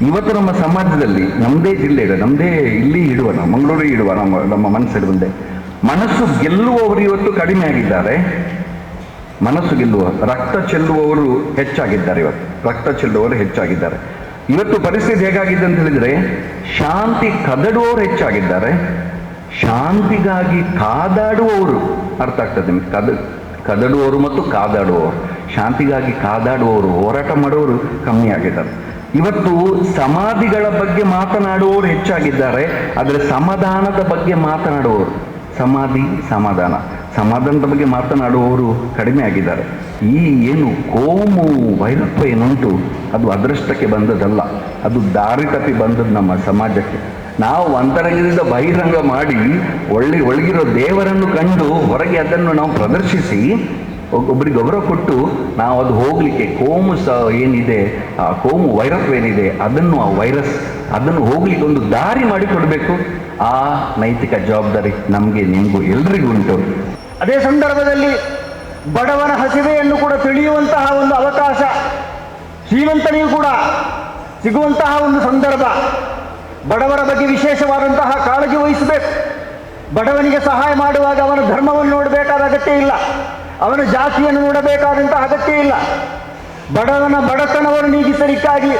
ಇವತ್ತು ನಮ್ಮ ಸಮಾಜದಲ್ಲಿ ನಮ್ಮದೇ ಜಿಲ್ಲೆ ನಮ್ಮದೇ ಇಲ್ಲಿ ಇಡುವ ನಾವು ಮಂಗಳೂರಿಗೆ ಇಡುವ ನಮ್ಮ ನಮ್ಮ ಮನಸ್ಸಿನ ಮುಂದೆ ಮನಸ್ಸು ಗೆಲ್ಲುವವರು ಇವತ್ತು ಕಡಿಮೆ ಆಗಿದ್ದಾರೆ. ಮನಸ್ಸು ಗೆಲ್ಲುವ, ರಕ್ತ ಚೆಲ್ಲುವವರು ಹೆಚ್ಚಾಗಿದ್ದಾರೆ ಇವತ್ತು. ರಕ್ತ ಚೆಲ್ಲುವವರು ಹೆಚ್ಚಾಗಿದ್ದಾರೆ. ಇವತ್ತು ಪರಿಸ್ಥಿತಿ ಹೇಗಾಗಿದೆ ಅಂತ ಹೇಳಿದ್ರೆ, ಶಾಂತಿ ಕದಡುವವರು ಹೆಚ್ಚಾಗಿದ್ದಾರೆ. ಶಾಂತಿಗಾಗಿ ಕಾದಾಡುವವರು, ಅರ್ಥ ಆಗ್ತದೆ ನಿಮ್ಗೆ? ಕದ, ಕದಡುವವರು ಮತ್ತು ಕಾದಾಡುವವರು. ಶಾಂತಿಗಾಗಿ ಕಾದಾಡುವವರು, ಹೋರಾಟ ಮಾಡುವವರು ಕಮ್ಮಿ ಆಗಿದ್ದಾರೆ. ಇವತ್ತು ಸಮಾಧಿಗಳ ಬಗ್ಗೆ ಮಾತನಾಡುವವರು ಹೆಚ್ಚಾಗಿದ್ದಾರೆ, ಆದರೆ ಸಮಾಧಾನದ ಬಗ್ಗೆ ಮಾತನಾಡುವವರು, ಸಮಾಧಿ, ಸಮಾಧಾನ. ಸಮಾಧಾನದ ಬಗ್ಗೆ ಮಾತನಾಡುವವರು ಕಡಿಮೆ ಆಗಿದ್ದಾರೆ. ಈ ಏನು ಕೋಮು ವೈರತ್ವ ಏನುಂಟು, ಅದು ಅದೃಷ್ಟಕ್ಕೆ ಬಂದದಲ್ಲ ಅದು ದಾರಿ ತಪ್ಪಿ ಬಂದದ್ದು ನಮ್ಮ ಸಮಾಜಕ್ಕೆ. ನಾವು ಅಂತರಂಗದಿಂದ ಬಹಿರಂಗ ಮಾಡಿ ಒಳ್ಳೆ, ಒಳಗಿರೋ ದೇವರನ್ನು ಕಂಡು ಹೊರಗೆ ಅದನ್ನು ನಾವು ಪ್ರದರ್ಶಿಸಿ ಒಬ್ಬರಿಗೆ ಗೌರವ ಕೊಟ್ಟು ನಾವು ಅದು ಹೋಗಲಿಕ್ಕೆ ಕೋಮು ಸ ಏನಿದೆ, ಆ ಕೋಮು ವೈರಸ್ ಏನಿದೆ ಅದನ್ನು ಆ ವೈರಸ್, ಅದನ್ನು ಹೋಗಲಿಕ್ಕೆ ಒಂದು ದಾರಿ ಮಾಡಿ ಕೊಡಬೇಕು ಆ ನೈತಿಕ ಜವಾಬ್ದಾರಿ ನಮಗೆ, ನಿಮಗೂ ಎಲ್ರಿಗೂ ಉಂಟು. ಅದೇ ಸಂದರ್ಭದಲ್ಲಿ ಬಡವನ ಹಸಿವೆಯನ್ನು ಕೂಡ ತಿಳಿಯುವಂತಹ ಒಂದು ಅವಕಾಶ ಶ್ರೀಮಂತನಿಗೂ ಕೂಡ ಸಿಗುವಂತಹ ಒಂದು ಸಂದರ್ಭ. ಬಡವರ ಬಗ್ಗೆ ವಿಶೇಷವಾದಂತಹ ಕಾಳಜಿ ವಹಿಸಬೇಕು. ಬಡವನಿಗೆ ಸಹಾಯ ಮಾಡುವಾಗ ಅವನ ಧರ್ಮವನ್ನು ನೋಡಬೇಕಾದ ಅಗತ್ಯ ಇಲ್ಲ. ಅವನ ಜಾತಿಯನ್ನು ನೋಡಬೇಕಾದಂತಹ ಅಗತ್ಯ ಇಲ್ಲ. ಬಡವನ ಬಡತನವನ್ನು ನೀಗಿಸಲಿಕ್ಕಾಗಿ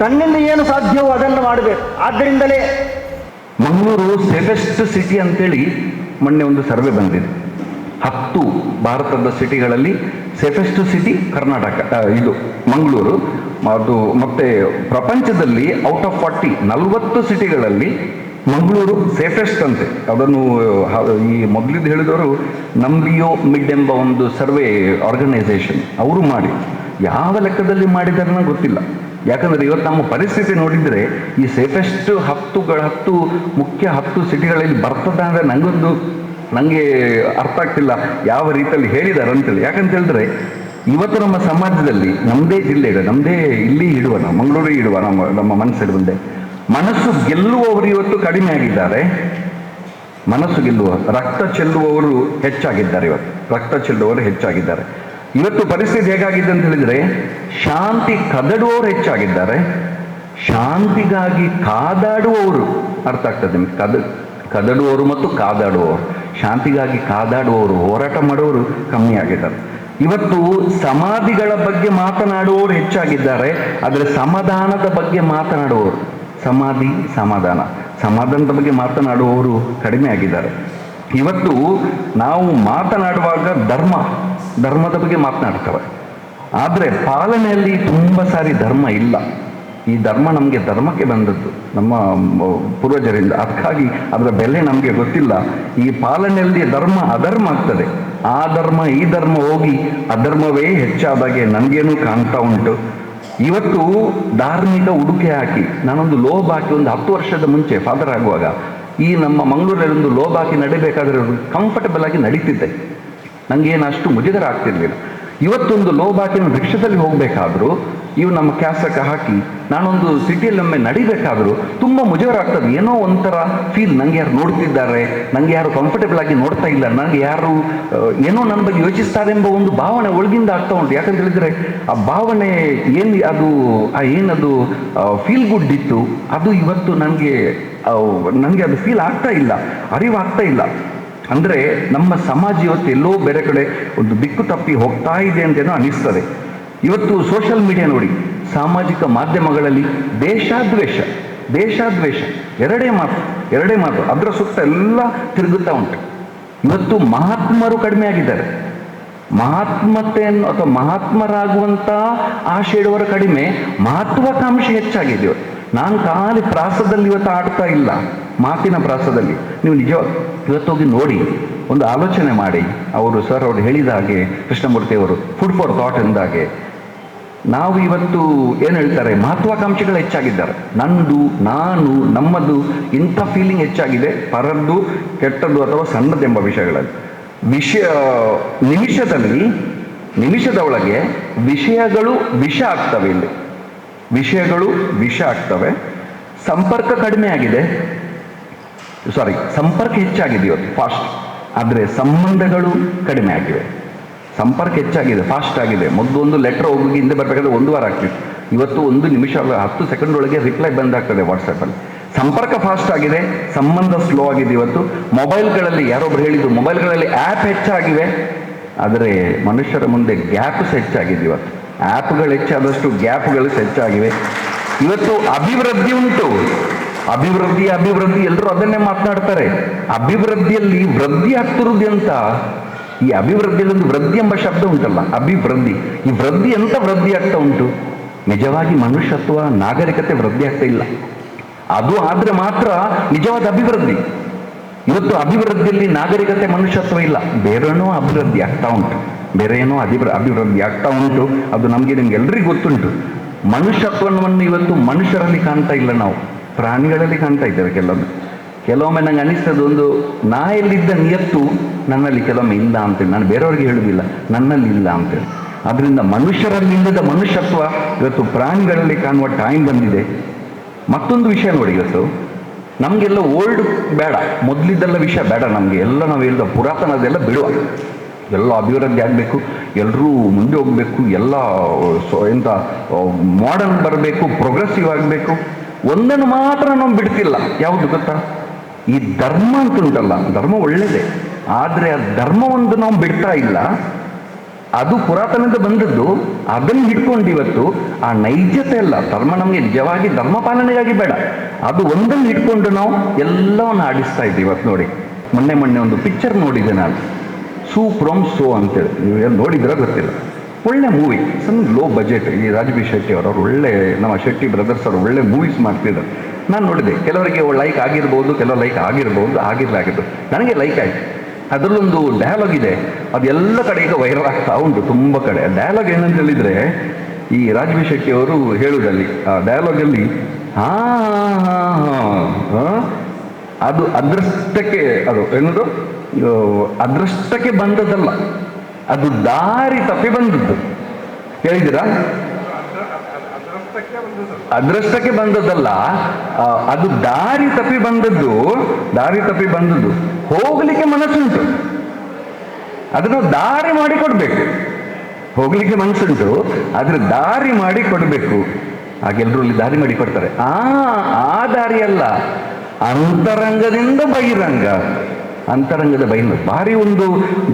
ತನ್ನಿಂದ ಏನು ಸಾಧ್ಯವೋ ಅದನ್ನು ಮಾಡಬೇಕು. ಆದ್ದರಿಂದಲೇ ಮಂಗಳೂರು ಸೇಫೆಸ್ಟ್ ಸಿಟಿ ಅಂತೇಳಿ ಮೊನ್ನೆ ಒಂದು ಸರ್ವೆ ಬಂದಿದೆ. ಹತ್ತು ಭಾರತದ ಸಿಟಿಗಳಲ್ಲಿ ಸೇಫೆಸ್ಟ್ ಸಿಟಿ ಕರ್ನಾಟಕ ಇದು ಮಂಗಳೂರು. ಅದು ಮತ್ತೆ ಪ್ರಪಂಚದಲ್ಲಿ ಔಟ್ ಆಫ್ ಫಾರ್ಟಿ ನಲವತ್ತು ಸಿಟಿಗಳಲ್ಲಿ ಮಂಗಳೂರು ಸೇಫೆಸ್ಟ್ ಅಂತೆ. ಅದನ್ನು ಈ ಮೊದಲಿದ್ದು ಹೇಳಿದವರು ನಂಬಿಯೋ ಮಿಡ್ ಎಂಬ ಒಂದು ಸರ್ವೆ ಆರ್ಗನೈಸೇಷನ್ ಅವರು ಮಾಡಿ. ಯಾವ ಲೆಕ್ಕದಲ್ಲಿ ಮಾಡಿದಾರೆ ಗೊತ್ತಿಲ್ಲ. ಯಾಕಂದ್ರೆ ಇವತ್ತು ನಮ್ಮ ಪರಿಸ್ಥಿತಿ ನೋಡಿದ್ರೆ ಈ ಸೇಫೆಸ್ಟ್ ಹತ್ತುಗಳ ಹತ್ತು, ಮುಖ್ಯ ಹತ್ತು ಸಿಟಿಗಳಲ್ಲಿ ಬರ್ತದ ಅಂದರೆ ನನಗೊಂದು ನನಗೆ ಅರ್ಥ ಆಗ್ತಿಲ್ಲ ಯಾವ ರೀತಿಯಲ್ಲಿ ಹೇಳಿದ್ದಾರೆ ಅಂತೇಳಿ. ಯಾಕಂತ ಹೇಳಿದ್ರೆ, ಇವತ್ತು ನಮ್ಮ ಸಮಾಜದಲ್ಲಿ ನಮ್ಮದೇ ಜಿಲ್ಲೆ ಇದೆ. ನಮ್ಮದೇ ಇಲ್ಲಿ ಇಡುವ ನಾವು, ಮಂಗಳೂರಿಗೆ ಇಡುವ ನಮ್ಮ ನಮ್ಮ ಮನಸ್ಸಿಡುವಂತೆ ಮನಸ್ಸು ಗೆಲ್ಲುವವರು ಇವತ್ತು ಕಡಿಮೆ ಆಗಿದ್ದಾರೆ. ಮನಸ್ಸು ಗೆಲ್ಲುವ, ರಕ್ತ ಚೆಲ್ಲುವವರು ಹೆಚ್ಚಾಗಿದ್ದಾರೆ ಇವತ್ತು. ರಕ್ತ ಚೆಲ್ಲುವವರು ಹೆಚ್ಚಾಗಿದ್ದಾರೆ. ಇವತ್ತು ಪರಿಸ್ಥಿತಿ ಹೇಗಾಗಿದೆ ಅಂತ ಹೇಳಿದ್ರೆ, ಶಾಂತಿ ಕದಡುವವರು ಹೆಚ್ಚಾಗಿದ್ದಾರೆ. ಶಾಂತಿಗಾಗಿ ಕಾದಾಡುವವರು, ಅರ್ಥ ಆಗ್ತದೆ ನಿಮ್ಗೆ? ಕದ, ಕದಡುವವರು ಮತ್ತು ಕಾದಾಡುವವರು. ಶಾಂತಿಗಾಗಿ ಕಾದಾಡುವವರು, ಹೋರಾಟ ಮಾಡುವವರು ಕಮ್ಮಿ ಆಗಿದ್ದಾರೆ. ಇವತ್ತು ಸಮಾಧಿಗಳ ಬಗ್ಗೆ ಮಾತನಾಡುವವರು ಹೆಚ್ಚಾಗಿದ್ದಾರೆ. ಆದರೆ ಸಮಾಧಾನದ ಬಗ್ಗೆ ಮಾತನಾಡುವವರು ಸಮಾಧಿ, ಸಮಾಧಾನ. ಸಮಾಧಾನದ ಬಗ್ಗೆ ಮಾತನಾಡುವವರು ಕಡಿಮೆ ಆಗಿದ್ದಾರೆ. ಇವತ್ತು ನಾವು ಮಾತನಾಡುವಾಗ ಧರ್ಮ, ಧರ್ಮದ ಬಗ್ಗೆ ಮಾತನಾಡ್ತೇವೆ. ಆದರೆ ಪಾಲನೆಯಲ್ಲಿ ತುಂಬ ಸಾರಿ ಧರ್ಮ ಇಲ್ಲ. ಈ ಧರ್ಮ ನಮಗೆ ಧರ್ಮಕ್ಕೆ ಬಂದದ್ದು. ನಮ್ಮ ಪೂರ್ವಜರಿಂದ. ಅದಕ್ಕಾಗಿ ಅದರ ಬೆಲೆ ನಮಗೆ ಗೊತ್ತಿಲ್ಲ. ಈ ಪಾಲನೆಯಲ್ಲಿ ಧರ್ಮ ಅಧರ್ಮ ಆಗ್ತದೆ. ಆ ಧರ್ಮ, ಈ ಧರ್ಮ ಹೋಗಿ ಅಧರ್ಮವೇ ಹೆಚ್ಚಾದಾಗೆ ನನಗೇನು ಕಾಣ್ತಾ ಉಂಟು. ಇವತ್ತು ಧಾರ್ಮಿಕ ಉಡುಗೆ ಹಾಕಿ, ನಾನೊಂದು ಲೋಬ್ ಹಾಕಿ ಒಂದು ಹತ್ತು ವರ್ಷದ ಮುಂಚೆ ಫಾದರ್ ಆಗುವಾಗ, ಈ ನಮ್ಮ ಮಂಗಳೂರಲ್ಲಿ ಒಂದು ಲೋಬ್ ಹಾಕಿ ನಡಿಬೇಕಾದ್ರೆ ಕಂಫರ್ಟಬಲ್ ಆಗಿ ನಡೀತಿದ್ದೆ. ನನಗೇನು ಅಷ್ಟು ಮುಜುಗರ ಆಗ್ತಿರ್ಲಿಲ್ಲ. ಇವತ್ತೊಂದು ಲೋ ಬಾಕಿನ ರಿಕ್ಷದಲ್ಲಿ ಹೋಗಬೇಕಾದ್ರೂ ಇವು ನಮ್ಮ ಕ್ಯಾಸಕ ಹಾಕಿ, ನಾನೊಂದು ಸಿಟಿಯಲ್ಲಿ ಒಮ್ಮೆ ನಡಿಬೇಕಾದ್ರೂ ತುಂಬ ಮುಜುಗರ ಆಗ್ತದೆ ಏನೋ ಒಂಥರ ಫೀಲ್ ನಂಗೆ ಯಾರು ನೋಡ್ತಿದ್ದಾರೆ ನನಗೆ ಯಾರು ಕಂಫರ್ಟೇಬಲ್ ಆಗಿ ನೋಡ್ತಾ ಇಲ್ಲ ನನಗೆ ಯಾರು ಏನೋ ನನ್ನ ಬಗ್ಗೆ ಯೋಚಿಸ್ತಾರೆ ಎಂಬ ಒಂದು ಭಾವನೆ ಒಳಗಿಂದ ಆಗ್ತಾ ಉಂಟು. ಯಾಕಂತ ಹೇಳಿದ್ರೆ, ಆ ಭಾವನೆ ಏನು, ಅದು, ಆ ಏನದು ಫೀಲ್ ಗುಡ್ ಇತ್ತು, ಅದು ಇವತ್ತು ನನಗೆ ನನಗೆ ಅದು ಫೀಲ್ ಆಗ್ತಾ ಇಲ್ಲ, ಅರಿವಾಗ್ತಾ ಇಲ್ಲ. ಅಂದರೆ ನಮ್ಮ ಸಮಾಜ ಇವತ್ತು ಎಲ್ಲೋ ಬೇರೆ ಕಡೆ ಒಂದು ಬಿಕ್ಕು ತಪ್ಪಿ ಹೋಗ್ತಾ ಇದೆ ಅಂತೇನೋ ಅನಿಸ್ತದೆ. ಇವತ್ತು ಸೋಷಿಯಲ್ ಮೀಡಿಯಾ ನೋಡಿ, ಸಾಮಾಜಿಕ ಮಾಧ್ಯಮಗಳಲ್ಲಿ ದೇಶಾದ್ವೇಷ ದೇಶಾದ್ವೇಷ, ಎರಡೇ ಮಾತು ಎರಡೇ ಮಾತು ಅದರ ಸುತ್ತ ಎಲ್ಲ ತಿರುಗುತ್ತಾ ಉಂಟು. ಇವತ್ತು ಮಹಾತ್ಮರು ಕಡಿಮೆ ಆಗಿದ್ದಾರೆ. ಮಹಾತ್ಮತೆಯನ್ನು ಅಥವಾ ಮಹಾತ್ಮರಾಗುವಂಥ ಆಶೆ ಇಡುವವರು ಕಡಿಮೆ, ಮಹತ್ವಾಕಾಂಕ್ಷೆ ಹೆಚ್ಚಾಗಿದೆ ಇವತ್ತು. ನಾನು ಖಾಲಿ ಪ್ರಾಸದಲ್ಲಿ ಇವತ್ತು ಆಡ್ತಾ ಇಲ್ಲ, ಮಾತಿನ ಪ್ರಾಸದಲ್ಲಿ. ನೀವು ನಿಜ ಇವತ್ತೋಗಿ ನೋಡಿ, ಒಂದು ಆಲೋಚನೆ ಮಾಡಿ. ಅವರು ಸರ್ ಅವರು ಹೇಳಿದ ಹಾಗೆ ಕೃಷ್ಣಮೂರ್ತಿ ಅವರು ಫುಡ್ ಫಾರ್ ಥಾಟ್ ಎಂದಾಗೆ. ನಾವು ಇವತ್ತು ಏನು ಹೇಳ್ತಾರೆ? ಮಹತ್ವಾಕಾಂಕ್ಷೆಗಳು ಹೆಚ್ಚಾಗಿದ್ದಾರೆ. ನಂದು, ನಾನು, ನಮ್ಮದು ಇಂಥ ಫೀಲಿಂಗ್ ಹೆಚ್ಚಾಗಿದೆ. ಪರದ್ದು, ಕೆಟ್ಟದ್ದು ಅಥವಾ ಸಣ್ಣದೆಂಬ ವಿಷಯಗಳಲ್ಲಿ. ವಿಷಯ ನಿಮಿಷದಲ್ಲಿ ನಿಮಿಷದ ಒಳಗೆ ವಿಷಯಗಳು ವಿಷ ಆಗ್ತವೆ ಇಲ್ಲಿ. ವಿಷಯಗಳು ವಿಷ ಆಗ್ತವೆ. ಸಂಪರ್ಕ ಕಡಿಮೆ ಆಗಿದೆ. ಸಾರಿ ಸಂಪರ್ಕ ಹೆಚ್ಚಾಗಿದೆ ಇವತ್ತು ಫಾಸ್ಟ್ ಆದರೆ ಸಂಬಂಧಗಳು ಕಡಿಮೆ ಆಗಿವೆ. ಸಂಪರ್ಕ ಹೆಚ್ಚಾಗಿದೆ ಫಾಸ್ಟ್ ಆಗಿದೆ. ಮೊದಲು ಒಂದು ಲೆಟರ್ ಹೋಗಿ ಹಿಂದೆ ಬರಬೇಕಾದ್ರೆ ಒಂದು ವಾರ ಆಗ್ತಿತ್ತು. ಇವತ್ತು ಒಂದು ನಿಮಿಷ, ಹತ್ತು ಸೆಕೆಂಡ್ ಒಳಗೆ ರಿಪ್ಲೈ ಬಂದಾಗ್ತದೆ ವಾಟ್ಸಪ್ಪಲ್ಲಿ ಸಂಪರ್ಕ ಫಾಸ್ಟ್ ಆಗಿದೆ, ಸಂಬಂಧ ಸ್ಲೋ ಆಗಿದೆ ಇವತ್ತು. ಮೊಬೈಲ್ಗಳಲ್ಲಿ ಯಾರೊಬ್ರು ಹೇಳಿದ್ದು ಮೊಬೈಲ್ಗಳಲ್ಲಿ ಆ್ಯಪ್ ಹೆಚ್ಚಾಗಿವೆ. ಆದರೆ ಮನುಷ್ಯರ ಮುಂದೆ ಗ್ಯಾಪ್ಸ್ ಹೆಚ್ಚಾಗಿದೆ ಇವತ್ತು. ಆ್ಯಪ್ಗಳು ಹೆಚ್ಚಾದಷ್ಟು ಗ್ಯಾಪ್ಗಳು ಹೆಚ್ಚಾಗಿವೆ. ಇವತ್ತು ಅಭಿವೃದ್ಧಿ ಉಂಟು. ಅಭಿವೃದ್ಧಿ ಅಭಿವೃದ್ಧಿ ಎಲ್ಲರೂ ಅದನ್ನೇ ಮಾತನಾಡ್ತಾರೆ. ಅಭಿವೃದ್ಧಿಯಲ್ಲಿ ವೃದ್ಧಿ ಅಂತ ಈ ಅಭಿವೃದ್ಧಿಯಲ್ಲಿ ಒಂದು ವೃದ್ಧಿ ಎಂಬ ಶಬ್ದ ಉಂಟಲ್ಲ, ಅಭಿವೃದ್ಧಿ. ಈ ವೃದ್ಧಿ ಎಂತ ವೃದ್ಧಿ ಆಗ್ತಾ ಉಂಟು? ನಿಜವಾಗಿ ಮನುಷ್ಯತ್ವ, ನಾಗರಿಕತೆ ವೃದ್ಧಿ ಆಗ್ತಾ ಇಲ್ಲ. ಅದು ಆದರೆ ಮಾತ್ರ ನಿಜವಾದ ಅಭಿವೃದ್ಧಿ. ಇವತ್ತು ಅಭಿವೃದ್ಧಿಯಲ್ಲಿ ನಾಗರಿಕತೆ, ಮನುಷ್ಯತ್ವ ಇಲ್ಲ. ಬೇರೇನೋ ಅಭಿವೃದ್ಧಿ ಆಗ್ತಾ ಉಂಟು. ಬೇರೆ ಏನೋ ಅಭಿವೃ, ಅಭಿವೃದ್ಧಿ ಆಗ್ತಾ ಉಂಟು. ಅದು ನಮಗೆ ನಿಮ್ಗೆ ಎಲ್ರಿಗೂ ಗೊತ್ತುಂಟು. ಮನುಷ್ಯತ್ವವನ್ನು ಇವತ್ತು ಮನುಷ್ಯರಲ್ಲಿ ಕಾಣ್ತಾ ಇಲ್ಲ ನಾವು. ಪ್ರಾಣಿಗಳಲ್ಲಿ ಕಾಣ್ತಾ ಇದ್ದೇವೆ ಕೆಲವೊಮ್ಮೆ. ಕೆಲವೊಮ್ಮೆ ನಂಗೆ ಅನಿಸ್ತದೆ ಒಂದು ನಾಯಲ್ಲಿದ್ದ ನಿಯತ್ತು ನನ್ನಲ್ಲಿ ಕೆಲವೊಮ್ಮೆ ಇಲ್ಲ ಅಂತೇಳಿ. ನಾನು ಬೇರೆಯವ್ರಿಗೆ ಹೇಳುವುದಿಲ್ಲ ನನ್ನಲ್ಲಿ ಇಲ್ಲ ಅಂತೇಳಿ. ಅದರಿಂದ ಮನುಷ್ಯರಲ್ಲಿ ಇಲ್ಲದ ಮನುಷ್ಯತ್ವ ಇವತ್ತು ಪ್ರಾಣಿಗಳಲ್ಲಿ ಕಾಣುವ ಟೈಮ್ ಬಂದಿದೆ. ಮತ್ತೊಂದು ವಿಷಯ ನೋಡಿ ಇವತ್ತು. ನಮಗೆಲ್ಲ ಓಲ್ಡ್ ಬೇಡ, ಮೊದಲಿದ್ದೆಲ್ಲ ವಿಷಯ ಬೇಡ ನಮಗೆ. ಎಲ್ಲ ನಾವು ಹೇಳಿದ ಪುರಾತನದೆಲ್ಲ ಬಿಡುವ. ಎಲ್ಲ ಅಭಿವೃದ್ಧಿ ಆಗಬೇಕು ಎಲ್ಲರೂ ಮುಂದೆ ಹೋಗಬೇಕು, ಎಲ್ಲ, ಸೊ ಎಂಥ ಮಾಡರ್ನ್ ಬರಬೇಕು ಪ್ರೋಗ್ರೆಸಿವ್ ಆಗಬೇಕು. ಒಂದನ್ನು ಮಾತ್ರ ನಾವು ಬಿಡ್ತಿಲ್ಲ. ಯಾವುದು ಗೊತ್ತಾ? ಈ ಧರ್ಮ ಅಂತ ಉಂಟಲ್ಲ ಧರ್ಮ ಒಳ್ಳೆಯದೇ ಆದರೆ ಆ ಧರ್ಮವೊಂದು ನಾವು ಬಿಡ್ತಾ ಇಲ್ಲ. ಅದು ಪುರಾತನದ ಬಂದದ್ದು, ಅದನ್ನು ಹಿಡ್ಕೊಂಡು ಇವತ್ತು ಆ ನೈಜತೆ ಅಲ್ಲ. ಧರ್ಮ ನಮಗೆ ನಿಜವಾಗಿ ಧರ್ಮ ಪಾಲನೆಗಾಗಿ ಬೇಡ. ಅದು ಒಂದನ್ನು ಹಿಡ್ಕೊಂಡು ನಾವು ಎಲ್ಲವನ್ನು ಆಡಿಸ್ತಾ ಇದ್ದೀವಿ ಇವತ್ತು ನೋಡಿ. ಮೊನ್ನೆ ಮೊನ್ನೆ ಒಂದು ಪಿಕ್ಚರ್ ನೋಡಿದೆ ನಾನು. ಸೂ ಫ್ರಮ್ ಸೋ ಅಂತೇಳಿ. ನೀವು ನೋಡಿದ್ರೆ ಗೊತ್ತಿಲ್ಲ. ಒಳ್ಳೆ ಮೂವಿ ಸಣ್ಣ ಲೋ ಬಜೆಟ್ ಈ ರಾಜಬಿ ಶೆಟ್ಟಿ ಅವರು ಒಳ್ಳೆ ನಮ್ಮ ಶೆಟ್ಟಿ ಬ್ರದರ್ಸ್ ಅವರು ಒಳ್ಳೆ ಮೂವೀಸ್ ಮಾಡ್ತಿದ್ದಾರೆ ನಾನು ನೋಡಿದೆ ಕೆಲವರಿಗೆ ಲೈಕ್ ಆಗಿರ್ಬೋದು ಕೆಲವು ಲೈಕ್ ಆಗಿರ್ಬೋದು ಆಗಿರ್ಲಾಗಿದ್ದು ನನಗೆ ಲೈಕ್ ಆಯಿತು. ಅದರಲ್ಲೊಂದು ಡಯಾಲಾಗ್ ಇದೆ. ಅದು ಎಲ್ಲ ಕಡೆ ಈಗ ವೈರಲ್ ಆಗ್ತಾ ಉಂಟು ತುಂಬ ಕಡೆ. ಡಯಾಲಾಗ್ ಏನಂತ ಹೇಳಿದ್ರೆ ಈ ರಾಜಬಿ ಶೆಟ್ಟಿ ಅವರು ಹೇಳುವುದಲ್ಲಿ ಆ ಡಯಾಲಾಗಲ್ಲಿ ಹಾ ಹಾ ಅದು ಅದೃಷ್ಟಕ್ಕೆ ಅದು ಏನದು? ಆ, ಅದೃಷ್ಟಕ್ಕೆ ಬಂದದ್ದಲ್ಲ. ಅದು ದಾರಿ ತಪ್ಪಿ ಬಂದದ್ದು. ಹೇಳಿದ್ದೀರಾ ಅದೃಷ್ಟಕ್ಕೆ ಬಂದದ್ದಲ್ಲ. ಅದು ದಾರಿ ತಪ್ಪಿ ಬಂದದ್ದು, ದಾರಿ ತಪ್ಪಿ ಬಂದದ್ದು ಹೋಗ್ಲಿಕ್ಕೆ ಮನಸ್ಸುಂಟು. ಅದನ್ನು ದಾರಿ ಮಾಡಿ ಕೊಡ್ಬೇಕು ಹೋಗ್ಲಿಕ್ಕೆ ಮನಸ್ಸುಂಟು, ಆದ್ರೆ ದಾರಿ ಮಾಡಿ ಕೊಡ್ಬೇಕು ಹಾಗೆಲ್ಲರೂ ಅಲ್ಲಿ ದಾರಿ ಮಾಡಿ ಕೊಡ್ತಾರೆ ಆ ಆ ದಾರಿ ಅಲ್ಲ ಅಂತರಂಗದಿಂದ ಬಹಿರಂಗ. ಅಂತರಂಗದ ಬಹಿರಂಗ, ಭಾರಿ ಒಂದು